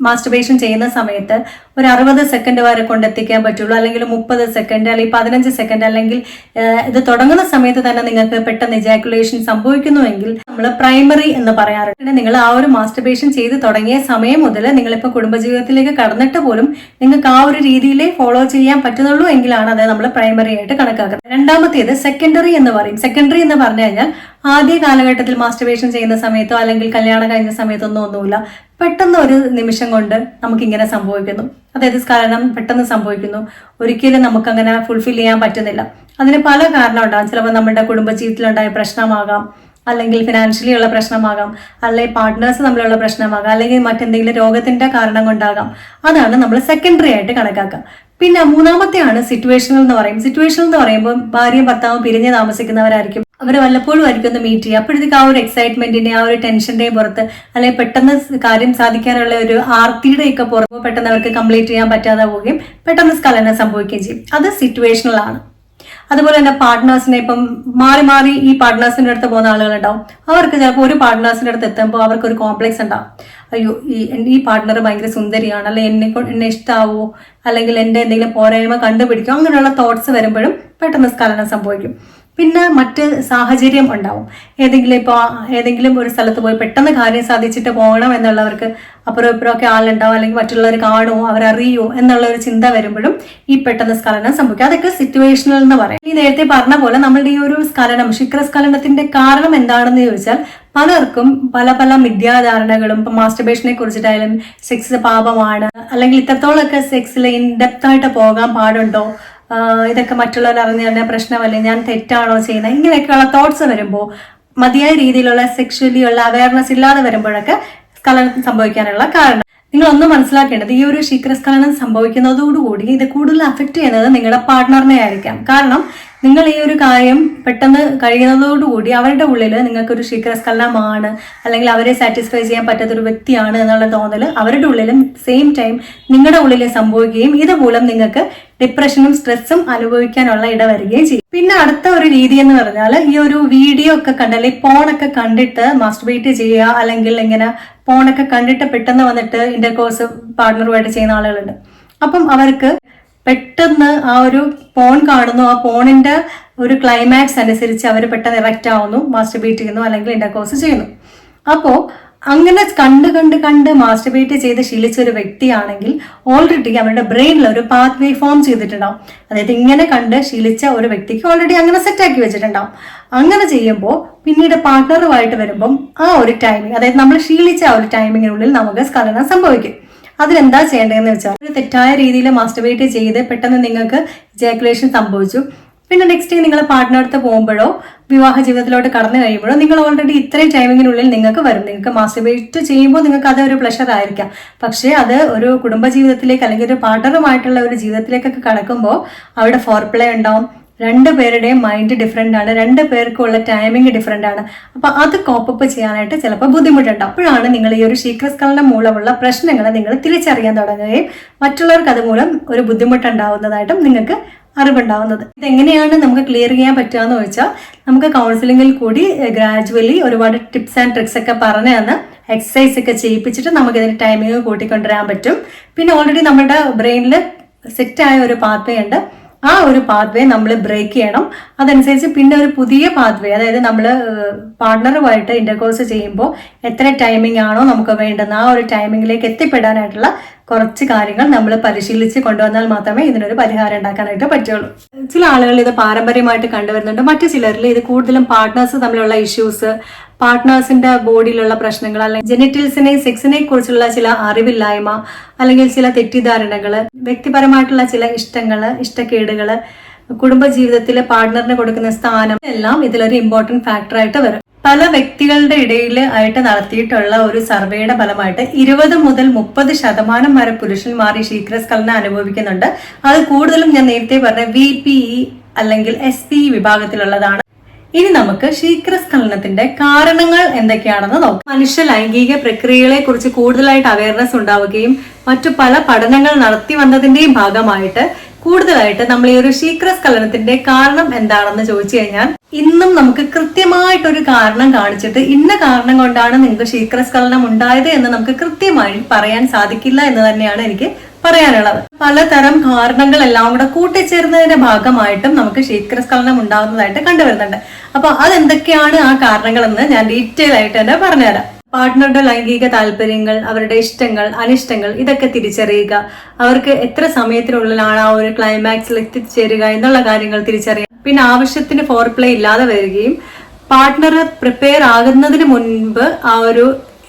മാസ്റ്റർബേഷൻ ചെയ്യുന്ന സമയത്ത് ഒരു അറുപത് സെക്കൻഡ് വരെ കൊണ്ടെത്തിക്കാൻ പറ്റുള്ളൂ അല്ലെങ്കിൽ മുപ്പത് സെക്കൻഡ് അല്ലെങ്കിൽ പതിനഞ്ച് സെക്കൻഡ് അല്ലെങ്കിൽ ഇത് തുടങ്ങുന്ന സമയത്ത് തന്നെ നിങ്ങൾക്ക് പെട്ടെന്ന് ഇജാക്കുലേഷൻ സംഭവിക്കുന്നുവെങ്കിൽ നമ്മൾ പ്രൈമറി എന്ന് പറയാറുണ്ട് നിങ്ങൾ ആ ഒരു മാസ്റ്റർബേഷൻ ചെയ്ത് തുടങ്ങിയ സമയം മുതൽ നിങ്ങളിപ്പോൾ കുടുംബജീവിതത്തിലേക്ക് കടന്നിട്ട് പോലും നിങ്ങൾക്ക് ആ ഒരു രീതിയിലേ ഫോളോ ചെയ്യാൻ പറ്റുന്നുള്ളൂ എങ്കിലാണ് അത് നമ്മൾ പ്രൈമറി ആയിട്ട് കണക്കാക്കുന്നത്. രണ്ടാമത്തേത് സെക്കൻഡറി എന്ന് പറയും. സെക്കൻഡറി എന്ന് പറഞ്ഞു കഴിഞ്ഞാൽ ആദ്യ കാലഘട്ടത്തിൽ മാസ്റ്റർബേഷൻ ചെയ്യുന്ന സമയത്തോ അല്ലെങ്കിൽ കല്യാണം കഴിഞ്ഞ സമയത്തൊന്നും ഒന്നുമില്ല. പെട്ടെന്ന് ഒരു നിമിഷം കൊണ്ട് നമുക്കിങ്ങനെ സംഭവിക്കുന്നു. അതായത് കാരണം പെട്ടെന്ന് സംഭവിക്കുന്നു. ഒരിക്കലും നമുക്കങ്ങനെ ഫുൾഫിൽ ചെയ്യാൻ പറ്റുന്നില്ല. അതിന് പല കാരണം ഉണ്ടാകും ചിലപ്പോൾ നമ്മുടെ കുടുംബജീവിതത്തിലുണ്ടായ പ്രശ്നമാകാം. അല്ലെങ്കിൽ ഫിനാൻഷ്യലി ഉള്ള പ്രശ്നമാകാം. അല്ലെങ്കിൽ പാർട്ട്നേഴ്സ് തമ്മിലുള്ള പ്രശ്നമാകാം. അല്ലെങ്കിൽ മറ്റെന്തെങ്കിലും രോഗത്തിന്റെ കാരണം കൊണ്ടാകാം. അതാണ് നമ്മൾ സെക്കൻഡറി ആയിട്ട് കണക്കാക്കുക. പിന്നെ മൂന്നാമത്തെയാണ് സിറ്റുവേഷണൽ എന്ന് പറയും സിറ്റുവേഷണൽ എന്ന് പറയുമ്പോൾ ഭാര്യയും ഭർത്താവും പിരിഞ്ഞ് താമസിക്കുന്നവരായിരിക്കും. അവർ വല്ലപ്പോഴും ആയിരിക്കും ഒന്ന് മീറ്റ് ചെയ്യുക. അപ്പോഴത്തേക്ക് ആ ഒരു എക്സൈറ്റ്മെന്റിന്റെ ആ ഒരു ടെൻഷന്റെയും പുറത്ത് അല്ലെങ്കിൽ പെട്ടെന്ന് കാര്യം സാധിക്കാനുള്ള ഒരു ആർത്തിയുടെ ഒക്കെ പുറത്ത് പെട്ടെന്ന് അവർക്ക് കംപ്ലീറ്റ് ചെയ്യാൻ പറ്റാതെ പോവുകയും പെട്ടെന്ന് സ്കലനം സംഭവിക്കുകയും ചെയ്യും. അത് സിറ്റുവേഷണൽ ആണ്. അതുപോലെ തന്നെ പാർട്ട്നേഴ്സിനെ ഇപ്പം മാറി മാറി ഈ പാർട്ട്നേഴ്സിന്റെ അടുത്ത് പോകുന്ന ആളുകളുണ്ടാവും. അവർക്ക് ചിലപ്പോൾ ഒരു പാർട്ട്നേഴ്സിന്റെ അടുത്ത് എത്തുമ്പോൾ അവർക്ക് ഒരു കോംപ്ലക്സ് ഉണ്ടാവും. അയ്യോ ഈ ഈ പാർട്ട്ണർ ഭയങ്കര സുന്ദരിയാണ്. അല്ലെ എന്നെ എന്നെ ഇഷ്ടാവോ? അല്ലെങ്കിൽ എന്റെ എന്തെങ്കിലും പോരായ്മ കണ്ടുപിടിക്കോ? അങ്ങനെയുള്ള തോട്ട്സ് വരുമ്പോഴും പെട്ടെന്ന് സ്ഖലനം സംഭവിക്കും. പിന്നെ മറ്റ് സാഹചര്യം ഉണ്ടാവും. ഏതെങ്കിലും ഇപ്പോൾ ഏതെങ്കിലും ഒരു സ്ഥലത്ത് പോയി പെട്ടെന്ന് കാര്യം സാധിച്ചിട്ട് പോകണം എന്നുള്ളവർക്ക് അപ്പുറം ഇപ്പുറം ഒക്കെ ആളുണ്ടാവും. അല്ലെങ്കിൽ മറ്റുള്ളവർ കാണുമോ? അവരറിയോ എന്നുള്ള ഒരു ചിന്ത വരുമ്പോഴും ഈ പെട്ടെന്ന് സ്ഖലനം സംഭവിക്കും. അതൊക്കെ സിറ്റുവേഷനിൽ എന്ന് പറയാം. ഈ നേരത്തെ പറഞ്ഞ പോലെ നമ്മളുടെ ഈ ഒരു സ്ഖലനം ശുക്രസ്ഖലനത്തിന്റെ കാരണം എന്താണെന്ന് ചോദിച്ചാൽ പലർക്കും പല പല മിഥ്യാധാരണകളും ഇപ്പൊ മാസ്റ്റർബേഷനെ കുറിച്ചിട്ടായാലും സെക്സ് പാപമാണ് അല്ലെങ്കിൽ ഇത്രത്തോളമൊക്കെ സെക്സിൽ ഇൻഡെപ്ത് ആയിട്ട് പോകാൻ പാടുണ്ടോ? ഇതൊക്കെ മറ്റുള്ളവർ അറിഞ്ഞു തന്നെ പ്രശ്നമല്ലേ? ഞാൻ തെറ്റാണോ ചെയ്യുന്നത്? ഇങ്ങനെയൊക്കെയുള്ള തോട്ട്സ് വരുമ്പോൾ മതിയായ രീതിയിലുള്ള സെക്ഷലി ഉള്ള അവയർനെസ് ഇല്ലാതെ വരുമ്പോഴൊക്കെ സ്ഖലനം സംഭവിക്കാനുള്ള കാരണം. നിങ്ങൾ ഒന്ന് മനസ്സിലാക്കേണ്ടത് ഈ ഒരു ശീഘ്രസ്ഖലനം സംഭവിക്കുന്നതോടുകൂടി ഇത് കൂടുതൽ അഫക്റ്റ് ചെയ്യുന്നത് നിങ്ങളുടെ പാർട്ട്ണറിനെ ആയിരിക്കാം. കാരണം നിങ്ങൾ ഈ ഒരു കാര്യം പെട്ടെന്ന് കഴിയുന്നതോടുകൂടി അവരുടെ ഉള്ളിൽ നിങ്ങൾക്കൊരു ശീഘ്രസ്കലനമാണ് അല്ലെങ്കിൽ അവരെ സാറ്റിസ്ഫൈ ചെയ്യാൻ പറ്റാത്തൊരു വ്യക്തിയാണ് എന്നുള്ള തോന്നൽ അവരുടെ ഉള്ളിലും സെയിം ടൈം നിങ്ങളുടെ ഉള്ളിൽ സംഭവിക്കുകയും ഇതുമൂലം നിങ്ങൾക്ക് ഡിപ്രഷനും സ്ട്രെസ്സും അനുഭവിക്കാനുള്ള ഇട വരികയും ചെയ്യും. പിന്നെ അടുത്ത ഒരു രീതി എന്ന് പറഞ്ഞാൽ ഈ ഒരു വീഡിയോ ഒക്കെ കണ്ട് അല്ലെങ്കിൽ ഫോണൊക്കെ കണ്ടിട്ട് മാസ്റ്റർബേറ്റ് ചെയ്യുക അല്ലെങ്കിൽ ഇങ്ങനെ ഫോണൊക്കെ കണ്ടിട്ട് പെട്ടെന്ന് വന്നിട്ട് ഇന്റർകോഴ്സ് പാർട്ട്ണറുമായിട്ട് ചെയ്യുന്ന ആളുകളുണ്ട്. അപ്പം അവർക്ക് പെട്ടെന്ന് ആ ഒരു പോൺ കാണുന്നു. ആ പോണിന്റെ ഒരു ക്ലൈമാക്സ് അനുസരിച്ച് അവർ പെട്ടെന്ന് ഇറക്റ്റ് ആവുന്നു. മാസ്റ്റർബേറ്റ് ചെയ്യുന്നു അല്ലെങ്കിൽ ഇന്റർകോഴ്സ് ചെയ്യുന്നു. അപ്പോൾ അങ്ങനെ കണ്ട് കണ്ട് കണ്ട് മാസ്റ്റർബേറ്റ് ചെയ്ത് ശീലിച്ച ഒരു വ്യക്തിയാണെങ്കിൽ ഓൾറെഡി അവരുടെ ബ്രെയിനിൽ ഒരു പാത്ത് വേ ഫോം ചെയ്തിട്ടുണ്ടാവും. അതായത് ഇങ്ങനെ കണ്ട് ശീലിച്ച ഒരു വ്യക്തിക്ക് ഓൾറെഡി അങ്ങനെ സെറ്റ് ആക്കി വെച്ചിട്ടുണ്ടാവും. അങ്ങനെ ചെയ്യുമ്പോൾ പിന്നീട് പാർട്ട്ണറുമായിട്ട് വരുമ്പം ആ ഒരു ടൈമിംഗ് അതായത് നമ്മൾ ശീലിച്ച ആ ഒരു ടൈമിങ്ങിനുള്ളിൽ നമുക്ക് സ്കലനം സംഭവിക്കും. അതിനെന്താ ചെയ്യേണ്ടതെന്ന് വെച്ചാൽ ഒരു തെറ്റായ രീതിയിൽ മാസ്റ്റർബേറ്റ് ചെയ്ത് പെട്ടെന്ന് നിങ്ങൾക്ക് ജാക്കുലേഷൻ സംഭവിച്ചു. പിന്നെ നെക്സ്റ്റ് ഡേ നിങ്ങൾ പാർട്ട്ണറടുത്ത് പോകുമ്പോഴോ വിവാഹ ജീവിതത്തിലോട്ട് കടന്നു കഴിയുമ്പോഴോ നിങ്ങൾ ഓൾറെഡി ഇത്രയും ടൈമിങ്ങിനുള്ളിൽ നിങ്ങൾക്ക് വരും. നിങ്ങൾക്ക് മാസ്റ്റർബേറ്റ് ചെയ്യുമ്പോൾ നിങ്ങൾക്ക് അത് ഒരു പ്ലഷർ ആയിരിക്കാം. പക്ഷേ അത് ഒരു കുടുംബ ജീവിതത്തിലേക്ക് അല്ലെങ്കിൽ ഒരു പാർട്ണറുമായിട്ടുള്ള ഒരു ജീവിതത്തിലേക്കൊക്കെ കടക്കുമ്പോൾ അവിടെ ഫോർപ്ലേ ഉണ്ടാവും. രണ്ട് പേരുടെയും മൈൻഡ് ഡിഫറെന്റ് ആണ്. രണ്ട് പേർക്കുള്ള ടൈമിംഗ് ഡിഫറെന്റ് ആണ്. അപ്പോൾ അത് കോപ്പപ്പ് ചെയ്യാനായിട്ട് ചിലപ്പോൾ ബുദ്ധിമുട്ടുണ്ട്. അപ്പോഴാണ് നിങ്ങൾ ഈ ഒരു ശീക്രസ്കലനം മൂലമുള്ള പ്രശ്നങ്ങൾ നിങ്ങൾ തിരിച്ചറിയാൻ തുടങ്ങുകയും മറ്റുള്ളവർക്ക് അതുമൂലം ഒരു ബുദ്ധിമുട്ടുണ്ടാവുന്നതായിട്ടും നിങ്ങൾക്ക് അറിവുണ്ടാവുന്നത്. ഇതെങ്ങനെയാണ് നമുക്ക് ക്ലിയർ ചെയ്യാൻ പറ്റുക എന്ന് ചോദിച്ചാൽ നമുക്ക് കൗൺസിലിങ്ങിൽ കൂടി ഗ്രാജുവലി ഒരുപാട് ടിപ്സ് ആൻഡ് ട്രിക്സ് ഒക്കെ പറഞ്ഞു തന്ന് എക്സസൈസ് ഒക്കെ ചെയ്യിപ്പിച്ചിട്ട് നമുക്ക് ഇതിന് ടൈമിംഗ് കൂട്ടിക്കൊണ്ടുവരാൻ പറ്റും. പിന്നെ ഓൾറെഡി നമ്മുടെ ബ്രെയിനിൽ സെറ്റായ ഒരു പാത്വേ ഉണ്ട്. ആ ഒരു പാത്വേ നമ്മൾ ബ്രേക്ക് ചെയ്യണം. അതനുസരിച്ച് പിന്നെ ഒരു പുതിയ പാത്വേ അതായത് നമ്മൾ പാർട്ണറുമായിട്ട് ഇന്റർകോഴ്സ് ചെയ്യുമ്പോൾ എത്ര ടൈമിംഗ് ആണോ നമുക്ക് വേണ്ടുന്ന ആ ഒരു ടൈമിങ്ങിലേക്ക് എത്തിപ്പെടാനായിട്ടുള്ള കുറച്ച് കാര്യങ്ങൾ നമ്മൾ പരിശീലിച്ച് കൊണ്ടുവന്നാൽ മാത്രമേ ഇതിനൊരു പരിഹാരം ഉണ്ടാക്കാനായിട്ട് പറ്റുള്ളൂ. ചില ആളുകൾ ഇത് പാരമ്പര്യമായിട്ട് കണ്ടുവരുന്നുണ്ട്. മറ്റു ചിലരിൽ ഇത് കൂടുതലും പാർട്ട്നേഴ്സ് തമ്മിലുള്ള ഇഷ്യൂസ് പാർട്ട്നേഴ്സിന്റെ ബോഡിയിലുള്ള പ്രശ്നങ്ങൾ അല്ലെങ്കിൽ ജെനിറ്റിൽസിനെ സെക്സിനെ കുറിച്ചുള്ള ചില അറിവില്ലായ്മ അല്ലെങ്കിൽ ചില തെറ്റിദ്ധാരണകൾ വ്യക്തിപരമായിട്ടുള്ള ചില ഇഷ്ടങ്ങൾ ഇഷ്ടക്കേടുകൾ കുടുംബജീവിതത്തിൽ പാർട്ട്ണറിന് കൊടുക്കുന്ന സ്ഥാനം എല്ലാം ഇതിലൊരു ഇമ്പോർട്ടന്റ് ഫാക്ടറായിട്ട് വരും. പല വ്യക്തികളുടെ ഇടയിൽ ആയിട്ട് നടത്തിയിട്ടുള്ള ഒരു സർവേയുടെ ഫലമായിട്ട് ഇരുപത് മുതൽ മുപ്പത് ശതമാനം വരെ പുരുഷന്മാർ ഈ ശീഘ്രസ്ഖലനം അനുഭവിക്കുന്നുണ്ട്. അത് കൂടുതലും ഞാൻ നേരത്തെ പറഞ്ഞ വി പി ഇ അല്ലെങ്കിൽ എസ് പി വിഭാഗത്തിലുള്ളതാണ്. ഇനി നമുക്ക് ശീഘ്രസ്ഖലനത്തിന്റെ കാരണങ്ങൾ എന്തൊക്കെയാണെന്ന് നോക്കാം. മനുഷ്യ ലൈംഗിക പ്രക്രിയകളെ കുറിച്ച് കൂടുതലായിട്ട് അവയർനെസ് ഉണ്ടാവുകയും മറ്റു പല പഠനങ്ങൾ നടത്തി വന്നതിന്റെയും ഭാഗമായിട്ട് കൂടുതലായിട്ട് നമ്മൾ ഈ ഒരു ശീഘ്രസ്ഖലനത്തിന്റെ കാരണം എന്താണെന്ന് ചോദിച്ചു കഴിഞ്ഞാൽ ഇന്നും നമുക്ക് കൃത്യമായിട്ടൊരു കാരണം കാണിച്ചിട്ട് ഇന്ന കാരണം കൊണ്ടാണ് നിങ്ങൾക്ക് ശീഘ്രസ്ഖലനം ഉണ്ടായത് എന്ന് നമുക്ക് കൃത്യമായി പറയാൻ സാധിക്കില്ല എന്ന് തന്നെയാണ് എനിക്ക് പറയാനുള്ളത്. പലതരം കാരണങ്ങൾ എല്ലാം കൂടെ കൂട്ടിച്ചേർന്നതിന്റെ ഭാഗമായിട്ടും നമുക്ക് ശീഘ്രസ്ഖലനം ഉണ്ടാകുന്നതായിട്ട് കണ്ടുവരുന്നുണ്ട്. അപ്പൊ അതെന്തൊക്കെയാണ് ആ കാരണങ്ങളെന്ന് ഞാൻ ഡീറ്റെയിൽ ആയിട്ട് തന്നെ പറഞ്ഞുതരാം. പാർട്ട്ണറുടെ ലൈംഗിക താല്പര്യങ്ങൾ അവരുടെ ഇഷ്ടങ്ങൾ അനിഷ്ടങ്ങൾ ഇതൊക്കെ തിരിച്ചറിയുക. അവർക്ക് എത്ര സമയത്തിനുള്ളിലാണ് ആ ഒരു ക്ലൈമാക്സിൽ എത്തിച്ചേരുക എന്നുള്ള കാര്യങ്ങൾ തിരിച്ചറിയുക പിന്നെ ആവശ്യത്തിന് ഫോർ പ്ലേ ഇല്ലാതെ വരികയും പാർട്ട്ണർ പ്രിപ്പയർ ആകുന്നതിന് മുൻപ് ആ ഒരു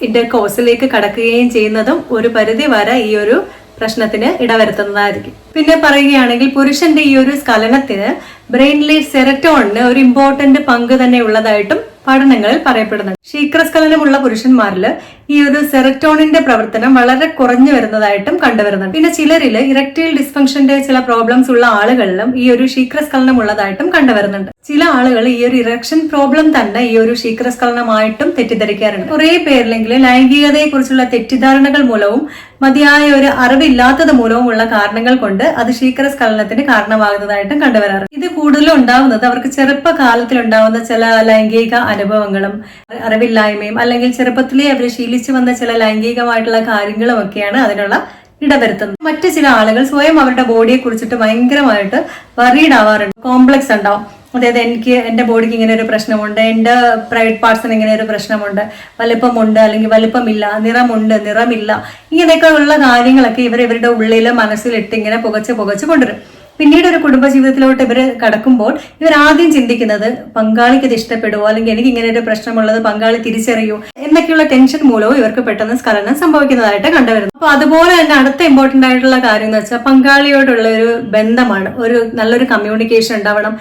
ഇന്റർകോഴ്സിലേക്ക് കടക്കുകയും ചെയ്യുന്നതും ഒരു പരിധി വരെ ഈ ഒരു പ്രശ്നത്തിന് ഇടവരുത്തുന്നതായിരിക്കും. പിന്നെ പറയുകയാണെങ്കിൽ പുരുഷന്റെ ഈ ഒരു സ്ഖലനത്തിന് ബ്രെയിനിലെ സെററ്റോണിന് ഒരു ഇമ്പോർട്ടന്റ് പങ്ക് തന്നെ ഉള്ളതായിട്ടും പഠനങ്ങളിൽ പറയപ്പെടുന്നുണ്ട്. ശീക്രസ്കലനമുള്ള പുരുഷന്മാരിൽ ഈ ഒരു സെററ്റോണിന്റെ പ്രവർത്തനം വളരെ കുറഞ്ഞു വരുന്നതായിട്ടും കണ്ടുവരുന്നുണ്ട്. പിന്നെ ചിലരിൽ ഇറക്ടൈൽ ഡിസ്ഫങ്ഷന്റെ ചില പ്രോബ്ലംസ് ഉള്ള ആളുകളിലും ഈ ഒരു ശീക്രസ്കലനം ഉള്ളതായിട്ടും കണ്ടുവരുന്നുണ്ട്. ചില ആളുകൾ ഈ ഒരു ഇറക്ഷൻ പ്രോബ്ലം തന്നെ ഈ ഒരു ശീക്രസ്കലനമായിട്ടും തെറ്റിദ്ധരിക്കാറുണ്ട്. കുറെ പേരിലെങ്കിൽ ലൈംഗികതയെ കുറിച്ചുള്ള തെറ്റിദ്ധാരണകൾ മൂലവും മതിയായ ഒരു അറിവില്ലാത്തത് മൂലവുമുള്ള കാരണങ്ങൾ കൊണ്ട് അത് ശീകരസ്ഖലനത്തിന് കാരണമാകുന്നതായിട്ടും കണ്ടുവരാറുണ്ട് ഇത് കൂടുതലും ഉണ്ടാവുന്നത് അവർക്ക് ചെറുപ്പകാലത്തിൽ ഉണ്ടാവുന്ന ചില ലൈംഗിക അനുഭവങ്ങളും അറിവില്ലായ്മയും അല്ലെങ്കിൽ ചെറുപ്പത്തിലേ അവർ ശീലിച്ചു വന്ന ചില ലൈംഗികമായിട്ടുള്ള കാര്യങ്ങളും ഒക്കെയാണ് അതിനുള്ള ഇടവരുത്തുന്നത്. മറ്റു ചില ആളുകൾ സ്വയം അവരുടെ ബോഡിയെ കുറിച്ചിട്ട് ഭയങ്കരമായിട്ട് വറീഡ് ആവാറുണ്ട്. കോംപ്ലക്സ് ഉണ്ടാവും. അതായത് എനിക്ക് എന്റെ ബോഡിക്ക് ഇങ്ങനെ ഒരു പ്രശ്നമുണ്ട് എന്റെ പ്രൈവറ്റ് പാർട്സിന് ഇങ്ങനെ ഒരു പ്രശ്നമുണ്ട് വലിപ്പമുണ്ട് അല്ലെങ്കിൽ വലിപ്പമില്ല നിറമുണ്ട് നിറമില്ല ഇങ്ങനെയൊക്കെ ഉള്ള കാര്യങ്ങളൊക്കെ ഇവർ ഇവരുടെ ഉള്ളിൽ മനസ്സിലിട്ട് ഇങ്ങനെ പുകച്ച് പുകച്ച് കൊണ്ടുവരും. പിന്നീട് ഒരു കുടുംബ കുടുംബജീവിതത്തിലോട്ട് ഇവർ കടക്കുമ്പോൾ ഇവർ ആദ്യം ചിന്തിക്കുന്നത് പങ്കാളിക്ക് ഇത് ഇഷ്ടപ്പെടുമോ അല്ലെങ്കിൽ എനിക്ക് ഇങ്ങനെ ഒരു പ്രശ്നമുള്ളത് പങ്കാളി തിരിച്ചറിയൂ? എന്നൊക്കെയുള്ള ടെൻഷൻ മൂലവും ഇവർക്ക് പെട്ടെന്ന് സ്ഖലനം സംഭവിക്കുന്നതായിട്ട് കണ്ടുവരുന്നു. അപ്പോൾ അതുപോലെ തന്നെ അടുത്ത ഇമ്പോർട്ടന്റ് ആയിട്ടുള്ള കാര്യം എന്ന് വെച്ചാൽ പങ്കാളിയോടുള്ള ഒരു ബന്ധമാണ് ഒരു നല്ലൊരു കമ്മ്യൂണിക്കേഷൻ ഉണ്ടാവണം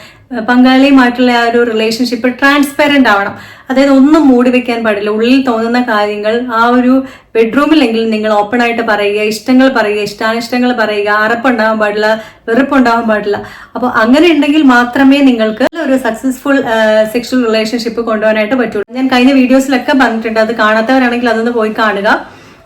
പങ്കാളിയുമായിട്ടുള്ള ആ ഒരു റിലേഷൻഷിപ്പ് ട്രാൻസ്പെറന്റ് ആവണം. അതായത് ഒന്നും മൂടി വെക്കാൻ പാടില്ല. ഉള്ളിൽ തോന്നുന്ന കാര്യങ്ങൾ ആ ഒരു ബെഡ്റൂമിലെങ്കിലും നിങ്ങൾ ഓപ്പൺ ആയിട്ട് പറയുക ഇഷ്ടങ്ങൾ പറയുക ഇഷ്ടാനിഷ്ടങ്ങൾ പറയുക അറപ്പുണ്ടാവാൻ പാടില്ല വെറുപ്പുണ്ടാവാൻ പാടില്ല. അപ്പോൾ അങ്ങനെ ഉണ്ടെങ്കിൽ മാത്രമേ നിങ്ങൾക്ക് ഒരു സക്സസ്ഫുൾ സെക്ഷൽ റിലേഷൻഷിപ്പ് കൊണ്ടുപോകാനായിട്ട് പറ്റുള്ളൂ. ഞാൻ കഴിഞ്ഞ വീഡിയോസിലൊക്കെ പറഞ്ഞിട്ടുണ്ട്. അത് കാണാത്തവരാണെങ്കിൽ അതൊന്ന് പോയി കാണുക.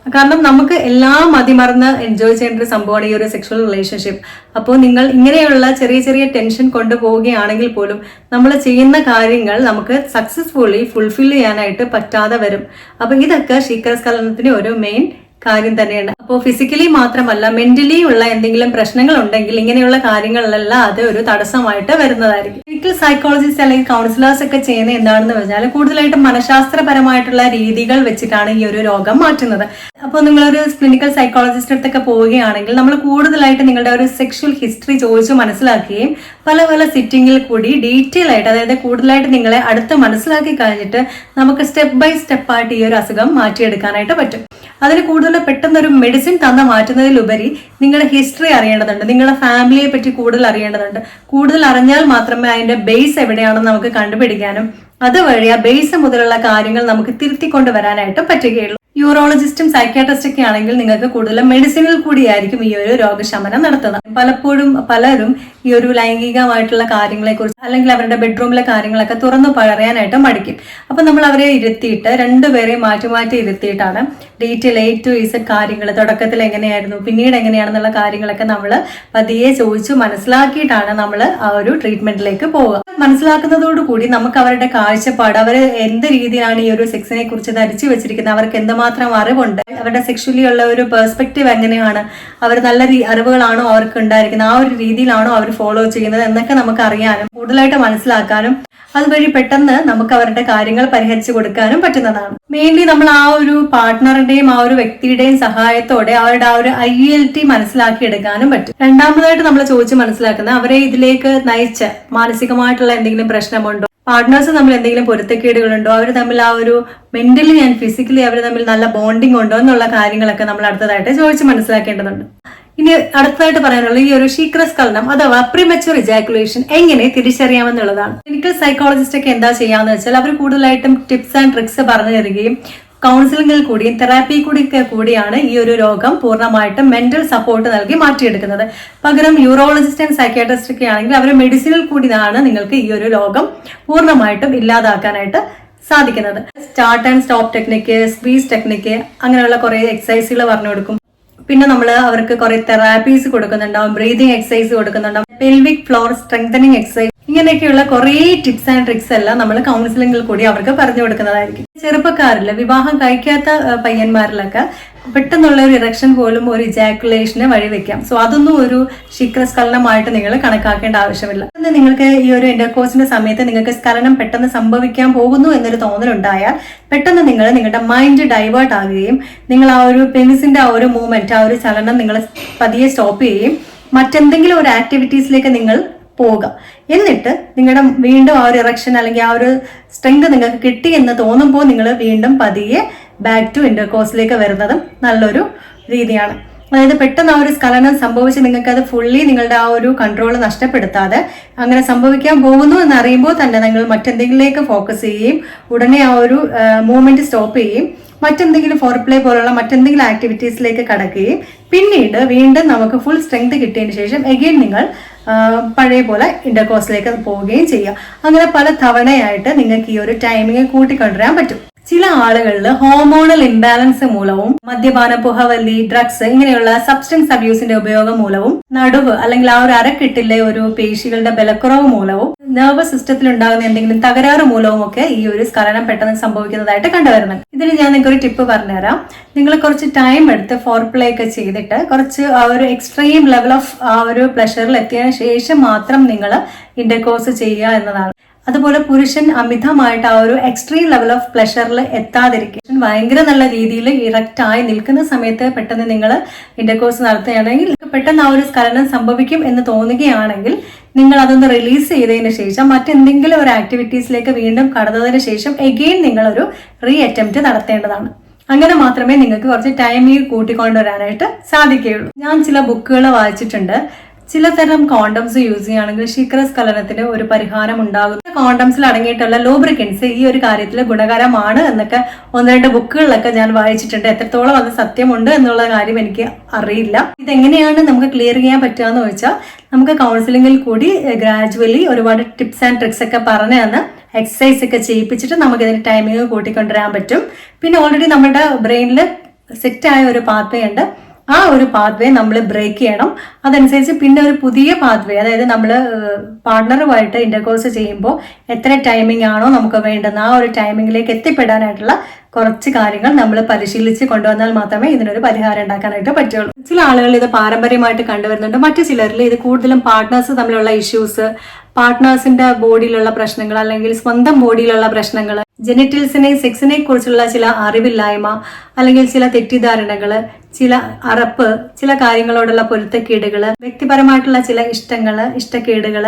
കാരണം നമുക്ക് എല്ലാം മതിമറന്ന് എൻജോയ് ചെയ്യേണ്ട ഒരു സംഭവമാണ് ഈ ഒരു സെക്ഷൽ റിലേഷൻഷിപ്പ് അപ്പോൾ നിങ്ങൾ ഇങ്ങനെയുള്ള ചെറിയ ചെറിയ ടെൻഷൻ കൊണ്ടുപോവുകയാണെങ്കിൽ പോലും നമ്മൾ ചെയ്യുന്ന കാര്യങ്ങൾ നമുക്ക് സക്സസ്ഫുള്ളി ഫുൾഫിൽ ചെയ്യാനായിട്ട് പറ്റാതെ വരും. അപ്പോൾ ഇതൊക്കെ ശീഘ്രസ്ഖലനത്തിന് ഒരു മെയിൻ കാര്യം തന്നെയാണ്. അപ്പോൾ ഫിസിക്കലി മാത്രമല്ല മെന്റലി ഉള്ള എന്തെങ്കിലും പ്രശ്നങ്ങൾ ഉണ്ടെങ്കിൽ ഇങ്ങനെയുള്ള കാര്യങ്ങളിലെല്ലാം അത് ഒരു തടസ്സമായിട്ട് വരുന്നതായിരിക്കും. ക്ലിനിക്കൽ സൈക്കോളജിസ്റ്റ് അല്ലെങ്കിൽ കൗൺസിലേഴ്സ് ഒക്കെ ചെയ്യുന്ന എന്താണെന്ന് വെച്ചാൽ കൂടുതലായിട്ടും മനഃശാസ്ത്രപരമായിട്ടുള്ള രീതികൾ വെച്ചിട്ടാണ് ഈ ഒരു രോഗം മാറ്റുന്നത്. അപ്പോൾ നിങ്ങളൊരു ക്ലിനിക്കൽ സൈക്കോളജിസ്റ്റ് അടുത്തൊക്കെ പോവുകയാണെങ്കിൽ നമ്മൾ കൂടുതലായിട്ട് നിങ്ങളുടെ ഒരു സെക്ഷൽ ഹിസ്റ്ററി ചോദിച്ചു മനസ്സിലാക്കുകയും പല പല സിറ്റിങ്ങിൽ കൂടി ഡീറ്റെയിൽ ആയിട്ട് അതായത് കൂടുതലായിട്ട് നിങ്ങളെ അടുത്ത് മനസ്സിലാക്കി കഴിഞ്ഞിട്ട് നമുക്ക് സ്റ്റെപ്പ് ബൈ സ്റ്റെപ്പായിട്ട് ഈ ഒരു അസുഖം മാറ്റിയെടുക്കാനായിട്ട് പറ്റും. അതിന് കൂടുതൽ പെട്ടെന്നൊരു മെഡിസിൻ തന്ന മാറ്റുന്നതിലുപരി നിങ്ങളുടെ ഹിസ്റ്ററി അറിയേണ്ടതുണ്ട്. നിങ്ങളുടെ ഫാമിലിയെ പറ്റി കൂടുതൽ അറിയേണ്ടതുണ്ട്. കൂടുതൽ അറിഞ്ഞാൽ മാത്രമേ അതിന്റെ ബേസ് എവിടെയാണെന്ന് നമുക്ക് കണ്ടുപിടിക്കാനും അതുവഴി ആ ബേസ് മുതലുള്ള കാര്യങ്ങൾ നമുക്ക് തിരുത്തിക്കൊണ്ട് വരാനായിട്ട് പറ്റുകയുള്ളൂ. യൂറോളജിസ്റ്റും സൈക്യാട്രിസ്റ്റ് ഒക്കെ ആണെങ്കിൽ നിങ്ങൾക്ക് കൂടുതലും മെഡിസിനിൽ കൂടിയായിരിക്കും ഈ ഒരു രോഗശമനം നടത്തുന്നത്. പലപ്പോഴും പലരും ഈ ഒരു ലൈംഗികമായിട്ടുള്ള കാര്യങ്ങളെ കുറിച്ച് അല്ലെങ്കിൽ അവരുടെ ബെഡ്റൂമിലെ കാര്യങ്ങളൊക്കെ തുറന്നു പറയാനായിട്ട് മടിക്കും. അപ്പൊ നമ്മൾ അവരെ ഇരുത്തിയിട്ട് രണ്ടുപേരെയും മാറ്റി മാറ്റി ഇരുത്തിയിട്ടാണ് ഡീറ്റെയിൽ എ ടു ഇസഡ് കാര്യങ്ങൾ തുടക്കത്തിൽ എങ്ങനെയായിരുന്നു പിന്നീട് എങ്ങനെയാണെന്നുള്ള കാര്യങ്ങളൊക്കെ നമ്മൾ പതിയെ ചോദിച്ചു മനസ്സിലാക്കിയിട്ടാണ് നമ്മൾ ആ ഒരു ട്രീറ്റ്മെന്റിലേക്ക് പോവുക. മനസ്സിലാക്കുന്നതോടുകൂടി നമുക്ക് അവരുടെ കാഴ്ചപ്പാട് അവർ എന്ത് രീതിയിലാണ് ഈ ഒരു സെക്സിനെ കുറിച്ച് ധരിച്ചു വെച്ചിരിക്കുന്നത് അവർക്ക് എന്തുമാത്രം അറിവുണ്ട് അവരുടെ സെക്ഷലി ഉള്ള ഒരു പെർസ്പെക്റ്റീവ് എങ്ങനെയാണ് അവർ നല്ല അറിവുകളാണോ അവർക്ക് ഉണ്ടായിരിക്കുന്നത് ആ ഒരു രീതിയിലാണോ അവർ ഫോളോ ചെയ്യുന്നത് എന്നൊക്കെ നമുക്ക് അറിയാനും കൂടുതലായിട്ട് മനസ്സിലാക്കാനും അതുവഴി പെട്ടെന്ന് നമുക്ക് അവരുടെ കാര്യങ്ങൾ പരിഹരിച്ചു കൊടുക്കാനും പറ്റുന്നതാണ്. മെയിൻലി നമ്മൾ ആ ഒരു പാർട്ട്ണറിന്റെയും ആ ഒരു വ്യക്തിയുടെയും സഹായത്തോടെ അവരുടെ ആ ഒരു ഐ എൽ ടി മനസ്സിലാക്കി എടുക്കാനും പറ്റും. രണ്ടാമതായിട്ട് നമ്മൾ ചോദിച്ച് മനസ്സിലാക്കുന്നത് അവരെ ഇതിലേക്ക് നയിച്ച മാനസികമായിട്ടുള്ള എന്തെങ്കിലും പ്രശ്നമുണ്ടോ? പാർട്ട്നേഴ്സ് നമ്മൾ എന്തെങ്കിലും പൊരുത്തക്കേടുകളുണ്ടോ? അവർ തമ്മിൽ ആ ഒരു മെന്റലി ആൻഡ് ഫിസിക്കലി അവർ തമ്മിൽ നല്ല ബോണ്ടിങ് ഉണ്ടോ? എന്നുള്ള കാര്യങ്ങളൊക്കെ നമ്മൾ അടുത്തതായിട്ട് ചോദിച്ച് മനസ്സിലാക്കേണ്ടതുണ്ട്. ഇനി അടുത്തതായിട്ട് പറയാനുള്ള ഈ ഒരു ശീക്രസ്കലനം അഥവാ പ്രിമച്ചുർ ഇജാക്കുലേഷൻ എങ്ങനെ തിരിച്ചറിയാമെന്നുള്ളതാണ്. ക്ലിനിക്കൽ സൈക്കോളജിസ്റ്റ് ഒക്കെ എന്താ ചെയ്യാന്ന് വെച്ചാൽ അവർ കൂടുതലായിട്ടും ടിപ്സ് ആൻഡ് ട്രിക്സ് പറഞ്ഞു തരികയും കൗൺസിലിംഗിൽ കൂടിയും തെറാപ്പി കൂടി കൂടിയാണ് ഈ ഒരു രോഗം പൂർണമായിട്ടും മെന്റൽ സപ്പോർട്ട് നൽകി മാറ്റിയെടുക്കുന്നത്. പകരം യൂറോളജിസ്റ്റ് ആൻഡ് സൈക്യാട്രിസ്റ്റ് ഒക്കെ ആണെങ്കിൽ അവർ മെഡിസിനിൽ കൂടിയാണ് നിങ്ങൾക്ക് ഈ ഒരു രോഗം പൂർണമായിട്ടും ഇല്ലാതാക്കാനായിട്ട് സാധിക്കുന്നത്. Start and stop technique squeeze technique അങ്ങനെയുള്ള കുറേ എക്സസൈസുകൾ പറഞ്ഞു കൊടുക്കും. പിന്നെ നമ്മൾ അവർക്ക് കുറെ തെറാപ്പീസ് കൊടുക്കുന്നുണ്ടാവും ബ്രീതിങ് എക്സസൈസ് കൊടുക്കുന്നുണ്ടാവും പെൽവിക് ഫ്ലോർ സ്ട്രെങ്തനിങ് എക്സസൈസ് ഇങ്ങനെയൊക്കെയുള്ള കുറേ ടിപ്സ് ആൻഡ് ട്രിക്സ് എല്ലാം നമ്മൾ കൗൺസിലിംഗിൽ കൂടി അവർക്ക് പറഞ്ഞു കൊടുക്കുന്നതായിരിക്കും. ചെറുപ്പക്കാരിൽ വിവാഹം കഴിക്കാത്ത പയ്യന്മാരിലൊക്കെ പെട്ടെന്നുള്ള ഒരു ഇറക്ഷൻ പോലും ഒരു ഇജാക്കുലേഷന് വഴിവെക്കാം സോ അതൊന്നും ഒരു ശീഘ്രസ്ഖലനമായിട്ട് നിങ്ങൾ കണക്കാക്കേണ്ട ആവശ്യമില്ല. നിങ്ങൾക്ക് ഈ ഒരു ഇന്റർകോഴ്സിന്റെ സമയത്ത് നിങ്ങൾക്ക് സ്ഖലനം പെട്ടെന്ന് സംഭവിക്കാൻ പോകുന്നു എന്നൊരു തോന്നലുണ്ടായാൽ പെട്ടെന്ന് നിങ്ങൾ നിങ്ങളുടെ മൈൻഡ് ഡൈവേർട്ട് ആകുകയും നിങ്ങൾ ആ ഒരു പെനിസിന്റെ ആ ഒരു മൂവ്മെന്റ് ആ ഒരു ചലനം നിങ്ങൾ പതിയെ സ്റ്റോപ്പ് ചെയ്യുകയും മറ്റെന്തെങ്കിലും ഒരു ആക്ടിവിറ്റീസിലേക്ക് നിങ്ങൾ പോവുക. എന്നിട്ട് നിങ്ങളുടെ വീണ്ടും ആ ഒരു ഇറക്ഷൻ അല്ലെങ്കിൽ ആ ഒരു സ്ട്രെങ്ത് നിങ്ങൾക്ക് കിട്ടി എന്ന് തോന്നുമ്പോൾ നിങ്ങൾ വീണ്ടും പതിയെ ബാക്ക് ടു ഇന്റർകോഴ്സിലേക്ക് വരുന്നതും നല്ലൊരു രീതിയാണ്. അതായത് പെട്ടെന്ന് ആ ഒരു സ്ഖലനം സംഭവിച്ച് നിങ്ങൾക്ക് അത് ഫുള്ളി നിങ്ങളുടെ ആ ഒരു കൺട്രോൾ നഷ്ടപ്പെടുത്താതെ അങ്ങനെ സംഭവിക്കാൻ പോകുന്നു എന്ന് അറിയുമ്പോൾ തന്നെ നിങ്ങൾ മറ്റെന്തെങ്കിലേക്ക് ഫോക്കസ് ചെയ്യുകയും ഉടനെ ആ ഒരു മൂവ്മെന്റ് സ്റ്റോപ്പ് ചെയ്യുകയും മറ്റെന്തെങ്കിലും ഫോർ പ്ലേ പോലുള്ള മറ്റെന്തെങ്കിലും ആക്ടിവിറ്റീസിലേക്ക് കടക്കുകയും പിന്നീട് വീണ്ടും നമുക്ക് ഫുൾ സ്ട്രെങ്ത് കിട്ടിയതിന് ശേഷം എഗെയിൻ നിങ്ങൾ പഴയ പോലെ ഇന്റർകോഴ്സിലേക്ക് പോവുകയും ചെയ്യുക. അങ്ങനെ പല തവണയായിട്ട് നിങ്ങൾക്ക് ഈ ഒരു ടൈമിങ് കൂട്ടിക്കൊണ്ടുവരാൻ പറ്റും. ചില ആളുകളിൽ ഹോർമോണൽ ഇംബാലൻസ് മൂലവും മദ്യപാന പുഹവല്ലി ഡ്രഗ്സ് ഇങ്ങനെയുള്ള സബ്സ്റ്റൻസ് അബ്യൂസിന്റെ ഉപയോഗം മൂലവും നടുവ് അല്ലെങ്കിൽ ആ ഒരു അരക്കെട്ടിലെ ഒരു പേശികളുടെ ബലക്കുറവ് മൂലവും നെർവസ് സിസ്റ്റത്തിൽ ഉണ്ടാകുന്ന എന്തെങ്കിലും തകരാറ് മൂലവും ഒക്കെ ഈ ഒരു സ്ഖലനം പെട്ടെന്ന് സംഭവിക്കുന്നതായിട്ട് കണ്ടുവരുന്നത് ഇതിന് ഞാൻ നിങ്ങൾക്ക് ഒരു ടിപ്പ് പറഞ്ഞുതരാം. നിങ്ങൾ കുറച്ച് ടൈം എടുത്ത് ഫോർ പ്ലേ ഒക്കെ ചെയ്തിട്ട് കുറച്ച് ആ ഒരു എക്സ്ട്രീം ലെവൽ ഓഫ് ആ ഒരു പ്ലഷറിൽ എത്തിയതിനു ശേഷം മാത്രം നിങ്ങൾ ഇന്റർകോഴ്സ് ചെയ്യുക എന്നതാണ്. അതുപോലെ പുരുഷൻ അമിതമായിട്ട് ആ ഒരു എക്സ്ട്രീം ലെവൽ ഓഫ് പ്ലഷറിൽ എത്താതിരിക്കും ഭയങ്കര നല്ല രീതിയിൽ ഇറക്റ്റ് ആയി നിൽക്കുന്ന സമയത്ത് പെട്ടെന്ന് നിങ്ങൾ ഇന്റർകോഴ്സ് നടത്തുകയാണെങ്കിൽ പെട്ടെന്ന് ആ ഒരു സ്ഖലനം സംഭവിക്കും എന്ന് തോന്നുകയാണെങ്കിൽ നിങ്ങൾ അതൊന്ന് റിലീസ് ചെയ്തതിന് ശേഷം മറ്റെന്തെങ്കിലും ഒരു ആക്ടിവിറ്റീസിലേക്ക് വീണ്ടും കടന്നതിന് ശേഷം എഗെയിൻ നിങ്ങളൊരു റീ അറ്റംപ്റ്റ് നടത്തേണ്ടതാണ്. അങ്ങനെ മാത്രമേ നിങ്ങൾക്ക് കുറച്ച് ടൈമിൽ കൂട്ടിക്കൊണ്ടുവരാനായിട്ട് സാധിക്കുകയുള്ളൂ. ഞാൻ ചില ബുക്കുകൾ വായിച്ചിട്ടുണ്ട്. ചിലതരം കോണ്ടംസ് യൂസ് ചെയ്യുകയാണെങ്കിൽ ശീഘ്രസ്ഖലനത്തിന് ഒരു പരിഹാരം ഉണ്ടാകും. കോണ്ടംസിൽ അടങ്ങിയിട്ടുള്ള ലൂബ്രിക്കൻസ് ഈ ഒരു കാര്യത്തിൽ ഗുണകരമാണ് എന്നൊക്കെ ഒന്ന് രണ്ട് ബുക്കുകളിലൊക്കെ ഞാൻ വായിച്ചിട്ടുണ്ട്. എത്രത്തോളം അത് സത്യമുണ്ട് എന്നുള്ള കാര്യം എനിക്ക് അറിയില്ല. ഇതെങ്ങനെയാണ് നമുക്ക് ക്ലിയർ ചെയ്യാൻ പറ്റുക എന്ന് ചോദിച്ചാൽ നമുക്ക് കൗൺസിലിംഗിൽ കൂടി ഗ്രാജുവലി ഒരുപാട് ടിപ്സ് ആൻഡ് ട്രിക്സ് ഒക്കെ പറഞ്ഞു തന്ന് എക്സസൈസ് ഒക്കെ ചെയ്യിപ്പിച്ചിട്ട് നമുക്ക് ഇതിന് ടൈമിംഗ് കൂട്ടിക്കൊണ്ടുവരാൻ പറ്റും. പിന്നെ ഓൾറെഡി നമ്മുടെ ബ്രെയിനിൽ സെറ്റായ ഒരു പാത്വേ ഉണ്ട്. ആ ഒരു പാത്വേ നമ്മൾ ബ്രേക്ക് ചെയ്യണം. അതനുസരിച്ച് പിന്നെ ഒരു പുതിയ പാത്വേ അതായത് നമ്മൾ പാർട്ണറുമായിട്ട് ഇന്റർകോഴ്സ് ചെയ്യുമ്പോൾ എത്ര ടൈമിംഗ് ആണോ നമുക്ക് വേണ്ടുന്ന ആ ഒരു ടൈമിങ്ങിലേക്ക് എത്തിപ്പെടാനായിട്ടുള്ള കുറച്ച് കാര്യങ്ങൾ നമ്മൾ പരിശീലിച്ച് കൊണ്ടുവന്നാൽ മാത്രമേ ഇതിനൊരു പരിഹാരം ഉണ്ടാക്കാനായിട്ട് പറ്റുള്ളൂ. ചില ആളുകൾ ഇത് പാരമ്പര്യമായിട്ട് കണ്ടുവരുന്നുണ്ട്. മറ്റു ചിലരിൽ ഇത് കൂടുതലും പാർട്ട്നേഴ്സ് തമ്മിലുള്ള ഇഷ്യൂസ് പാർട്ട്നേഴ്സിന്റെ ബോഡിയിലുള്ള പ്രശ്നങ്ങൾ അല്ലെങ്കിൽ സ്വന്തം ബോഡിയിലുള്ള പ്രശ്നങ്ങൾ ജെനിറ്റിൽസിനെ സെക്സിനെ കുറിച്ചുള്ള ചില അറിവില്ലായ്മ അല്ലെങ്കിൽ ചില തെറ്റിദ്ധാരണകൾ ചില അറപ്പ് ചില കാര്യങ്ങളോടുള്ള പൊരുത്തക്കേടുകൾ വ്യക്തിപരമായിട്ടുള്ള ചില ഇഷ്ടങ്ങൾ ഇഷ്ടക്കേടുകൾ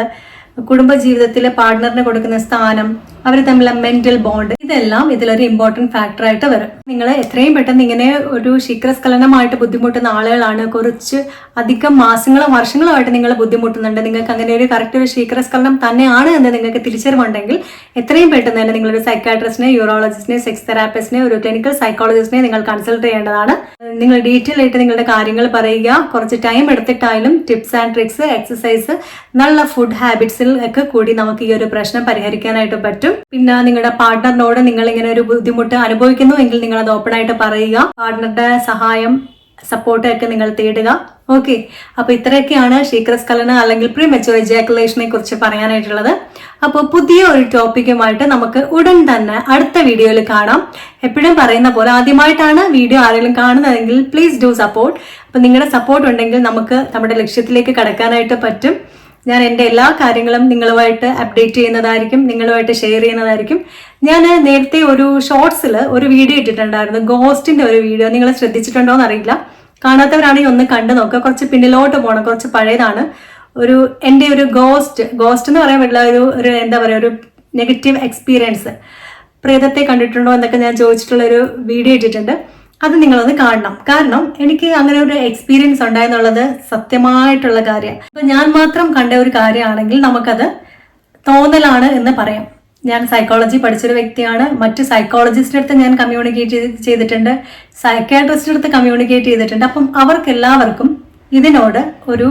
കുടുംബജീവിതത്തിലെ പാർട്ട്ണറിന് കൊടുക്കുന്ന സ്ഥാനം അവർ തമ്മിലുള്ള മെന്റൽ ബോണ്ട് ഇതെല്ലാം ഇതിലൊരു ഇമ്പോർട്ടന്റ് ഫാക്ടർ ആയിട്ട് വരും. നിങ്ങൾ എത്രയും പെട്ടെന്ന് ഇങ്ങനെ ഒരു ശിഖരസ്ഖലനമായിട്ട് ബുദ്ധിമുട്ടുന്ന ആളുകളാണ്. കുറച്ച് അധികം മാസങ്ങളോ വർഷങ്ങളോ ആയിട്ട് നിങ്ങൾ ബുദ്ധിമുട്ടുന്നുണ്ട്. നിങ്ങൾക്ക് അങ്ങനെ ഒരു കറക്റ്റ് ഒരു ശീഖരസ്ഖലനം തന്നെയാണ് എന്ന് നിങ്ങൾക്ക് തിരിച്ചറിവുണ്ടെങ്കിൽ എത്രയും പെട്ടെന്ന് തന്നെ നിങ്ങളൊരു സൈക്കാട്രിസ്റ്റിനെ യൂറോളജിസ്റ്റിനെ സെക്സ് തെറാപ്പിസ്റ്റിനെ ഒരു ക്ലിനിക്കൽ സൈക്കോളജിസ്റ്റിനെ നിങ്ങൾ കൺസൾട്ട് ചെയ്യേണ്ടതാണ്. നിങ്ങൾ ഡീറ്റെയിൽ ആയിട്ട് നിങ്ങളുടെ കാര്യങ്ങൾ പറയുക. കുറച്ച് ടൈം എടുത്തിട്ടായാലും ടിപ്സ് ആൻഡ് ട്രിക്സ് എക്സസൈസ് നല്ല ഫുഡ് ഹാബിറ്റ്സിൽ ഒക്കെ കൂടി നമുക്ക് ഈ ഒരു പ്രശ്നം പരിഹരിക്കാനായിട്ട് പറ്റും. പിന്നെ നിങ്ങളുടെ പാർട്ട്ണറിനോട് നിങ്ങൾ ഇങ്ങനെ ഒരു ബുദ്ധിമുട്ട് അനുഭവിക്കുന്നു എങ്കിൽ നിങ്ങൾ അത് ഓപ്പൺ ആയിട്ട് പറയുക. പാർട്ട്ണറുടെ സഹായം സപ്പോർട്ട് ഒക്കെ നിങ്ങൾ തേടുക. ഓക്കെ അപ്പൊ ഇത്രയൊക്കെയാണ് ശീഘ്രസ്ഖലന അല്ലെങ്കിൽ പ്രീ മെച്ചോർ എജാക്കുലേഷനെ കുറിച്ച് പറയാനായിട്ടുള്ളത്. അപ്പോൾ പുതിയ ഒരു ടോപ്പിക്കുമായിട്ട് നമുക്ക് ഉടൻ തന്നെ അടുത്ത വീഡിയോയിൽ കാണാം. എപ്പോഴും പറയുന്ന പോലെ ആദ്യമായിട്ടാണ് വീഡിയോ ആരെങ്കിലും കാണുന്നതെങ്കിൽ പ്ലീസ് ഡു സപ്പോർട്ട് അപ്പൊ നിങ്ങളുടെ സപ്പോർട്ട് ഉണ്ടെങ്കിൽ നമുക്ക് നമ്മുടെ ലക്ഷ്യത്തിലേക്ക് കടക്കാനായിട്ട് പറ്റും. ഞാൻ എന്റെ എല്ലാ കാര്യങ്ങളും നിങ്ങളുമായിട്ട് അപ്ഡേറ്റ് ചെയ്യുന്നതായിരിക്കും നിങ്ങളുമായിട്ട് ഷെയർ ചെയ്യുന്നതായിരിക്കും. ഞാൻ നേരത്തെ ഒരു ഷോർട്സിൽ ഒരു വീഡിയോ ഇട്ടിട്ടുണ്ടായിരുന്നു ഗോസ്റ്റിന്റെ ഒരു വീഡിയോ നിങ്ങൾ ശ്രദ്ധിച്ചിട്ടുണ്ടോ എന്ന് അറിയില്ല കാണാത്തവരാണെങ്കിൽ ഒന്ന് കണ്ടു നോക്കുക. കുറച്ച് പിന്നിലോട്ട് പോകണം കുറച്ച് പഴയതാണ്. ഒരു എന്റെ ഒരു ഗോസ്റ്റ് ഗോസ്റ്റ് എന്ന് പറയാൻ പറ്റില്ല ഒരു ഒരു എന്താ പറയുക ഒരു നെഗറ്റീവ് എക്സ്പീരിയൻസ് പ്രേതത്തെ കണ്ടിട്ടുണ്ടോ എന്നൊക്കെ ഞാൻ ചോദിച്ചിട്ടുള്ള ഒരു വീഡിയോ ഇട്ടിട്ടുണ്ട്. അത് നിങ്ങളൊന്ന് കാണണം. കാരണം എനിക്ക് അങ്ങനെ ഒരു എക്സ്പീരിയൻസ് ഉണ്ടായെന്നുള്ളത് സത്യമായിട്ടുള്ള കാര്യമാണ് അപ്പൊ ഞാൻ മാത്രം കണ്ട ഒരു കാര്യമാണെങ്കിൽ നമുക്കത് തോന്നലാണ് എന്ന് പറയാം. ഞാൻ സൈക്കോളജി പഠിച്ചൊരു വ്യക്തിയാണ്. മറ്റ് സൈക്കോളജിസ്റ്റിന്റെ അടുത്ത് ഞാൻ കമ്മ്യൂണിക്കേറ്റ് ചെയ്തിട്ടുണ്ട്. സൈക്കാട്രിസ്റ്റിന്റെ അടുത്ത് കമ്മ്യൂണിക്കേറ്റ് ചെയ്തിട്ടുണ്ട്. അപ്പം അവർക്ക് എല്ലാവർക്കും ഇതിനോട് ഒരു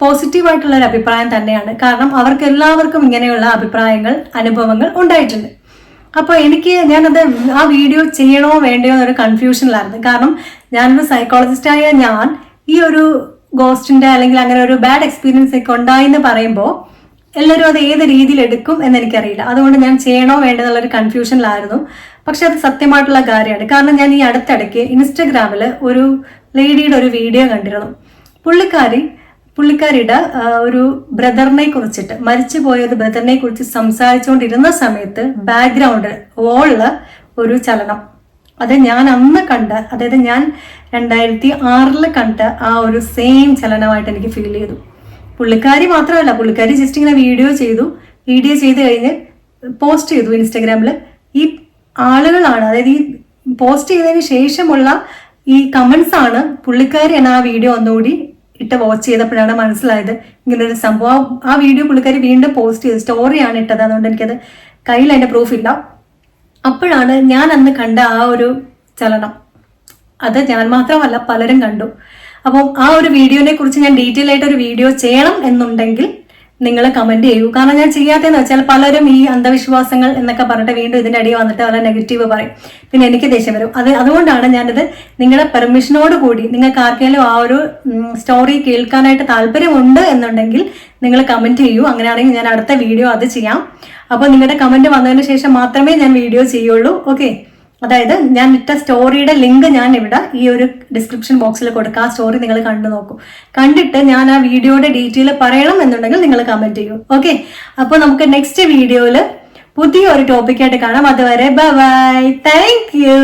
പോസിറ്റീവായിട്ടുള്ള ഒരു അഭിപ്രായം തന്നെയാണ്. കാരണം അവർക്ക് എല്ലാവർക്കും ഇങ്ങനെയുള്ള അഭിപ്രായങ്ങൾ അനുഭവങ്ങൾ ഉണ്ടായിട്ടുണ്ട്. അപ്പോൾ എനിക്ക് ഞാനത് ആ വീഡിയോ ചെയ്യണോ വേണ്ടയോ എന്നൊരു കൺഫ്യൂഷനിലായിരുന്നു കാരണം ഞാനൊരു സൈക്കോളജിസ്റ്റായ ഞാൻ ഈ ഒരു ഗോസ്റ്റിന്റെ അല്ലെങ്കിൽ അങ്ങനെ ഒരു ബാഡ് എക്സ്പീരിയൻസ് ഒക്കെ ഉണ്ടായി എന്ന് പറയുമ്പോൾ എല്ലാവരും അത് ഏത് രീതിയിൽ എടുക്കും എന്ന് എനിക്കറിയില്ല. അതുകൊണ്ട് ഞാൻ ചെയ്യണോ വേണ്ടെന്നുള്ളൊരു കൺഫ്യൂഷനിലായിരുന്നു പക്ഷെ അത് സത്യമായിട്ടുള്ള കാര്യമാണ്. കാരണം ഞാൻ ഈ അടുത്തിടയ്ക്ക് ഇൻസ്റ്റഗ്രാമിൽ ഒരു ലേഡിയുടെ ഒരു വീഡിയോ കണ്ടിരുന്നു. പുള്ളിക്കാരി പുള്ളിക്കാരിയുടെ ഒരു ബ്രദറിനെ കുറിച്ചിട്ട് മരിച്ചു പോയ ഒരു ബ്രദറിനെ കുറിച്ച് സംസാരിച്ചുകൊണ്ടിരുന്ന സമയത്ത് ബാക്ക്ഗ്രൗണ്ട് വോളിൽ ഒരു ചലനം. അത് ഞാൻ അന്ന് കണ്ട അതായത് ഞാൻ രണ്ടായിരത്തി ആറിൽ കണ്ട ആ ഒരു സെയിം ചലനമായിട്ട് എനിക്ക് ഫീൽ ചെയ്തു. പുള്ളിക്കാരി മാത്രമല്ല പുള്ളിക്കാരി ജസ്റ്റ് ഇങ്ങനെ വീഡിയോ ചെയ്തു. വീഡിയോ ചെയ്ത് കഴിഞ്ഞ് പോസ്റ്റ് ചെയ്തു ഇൻസ്റ്റാഗ്രാമിൽ ഈ ആളുകളാണ് അതായത് ഈ പോസ്റ്റ് ചെയ്തതിന് ശേഷമുള്ള ഈ കമന്റ്സ് ആണ് പുള്ളിക്കാരി എന്നെ ആ വീഡിയോ ഒന്നുകൂടി ഇട്ട് വാച്ച് ചെയ്തപ്പോഴാണ് മനസ്സിലായത്. ഇങ്ങനൊരു സംഭവം. ആ വീഡിയോ പുള്ളിക്കാരി വീണ്ടും പോസ്റ്റ് ചെയ്ത്. സ്റ്റോറിയാണ് ഇട്ടത്. അതുകൊണ്ട് എനിക്കത് കയ്യിൽ അതിന്റെ പ്രൂഫ് ഇല്ല. അപ്പോഴാണ് ഞാൻ അന്ന് കണ്ട ആ ഒരു ചലനം. അത് ഞാൻ മാത്രമല്ല പലരും കണ്ടു. അപ്പം ആ ഒരു വീഡിയോനെ കുറിച്ച് ഞാൻ ഡീറ്റെയിൽ ആയിട്ട് ഒരു വീഡിയോ ചെയ്യണം എന്നുണ്ടെങ്കിൽ നിങ്ങൾ കമന്റ് ചെയ്യൂ. കാരണം ഞാൻ ചെയ്യാത്തതെന്ന് വെച്ചാൽ പലരും ഈ അന്ധവിശ്വാസങ്ങൾ എന്നൊക്കെ പറഞ്ഞിട്ട് വീണ്ടും ഇതിന്റെ അടിയിൽ വന്നിട്ട് വളരെ നെഗറ്റീവ് പറയും. പിന്നെ എനിക്ക് ദേഷ്യം വരും. അത് അതുകൊണ്ടാണ് ഞാനിത് നിങ്ങളുടെ പെർമിഷനോട് കൂടി നിങ്ങൾക്ക് ആർക്കെങ്കിലും ആ ഒരു സ്റ്റോറി കേൾക്കാനായിട്ട് താല്പര്യമുണ്ട് എന്നുണ്ടെങ്കിൽ നിങ്ങൾ കമന്റ് ചെയ്യൂ. അങ്ങനെയാണെങ്കിൽ ഞാൻ അടുത്ത വീഡിയോ അത് ചെയ്യാം. അപ്പോൾ നിങ്ങളുടെ കമന്റ് വന്നതിന് ശേഷം മാത്രമേ ഞാൻ വീഡിയോ ചെയ്യുള്ളൂ. ഓക്കെ അതായത് ഞാൻ ഇട്ട സ്റ്റോറിയുടെ ലിങ്ക് ഞാൻ ഇവിടെ ഈ ഒരു ഡിസ്ക്രിപ്ഷൻ ബോക്സിൽ കൊടുക്കാം. ആ സ്റ്റോറി നിങ്ങൾ കണ്ടു നോക്കൂ. കണ്ടിട്ട് ഞാൻ ആ വീഡിയോയുടെ ഡീറ്റെയിൽ പറയണം എന്നുണ്ടെങ്കിൽ നിങ്ങൾ കമന്റ് ചെയ്യൂ. ഓക്കെ അപ്പോൾ നമുക്ക് നെക്സ്റ്റ് വീഡിയോയിൽ പുതിയ ഒരു ടോപ്പിക്കായിട്ട് കാണാം. അതുവരെ ബൈ താങ്ക് യു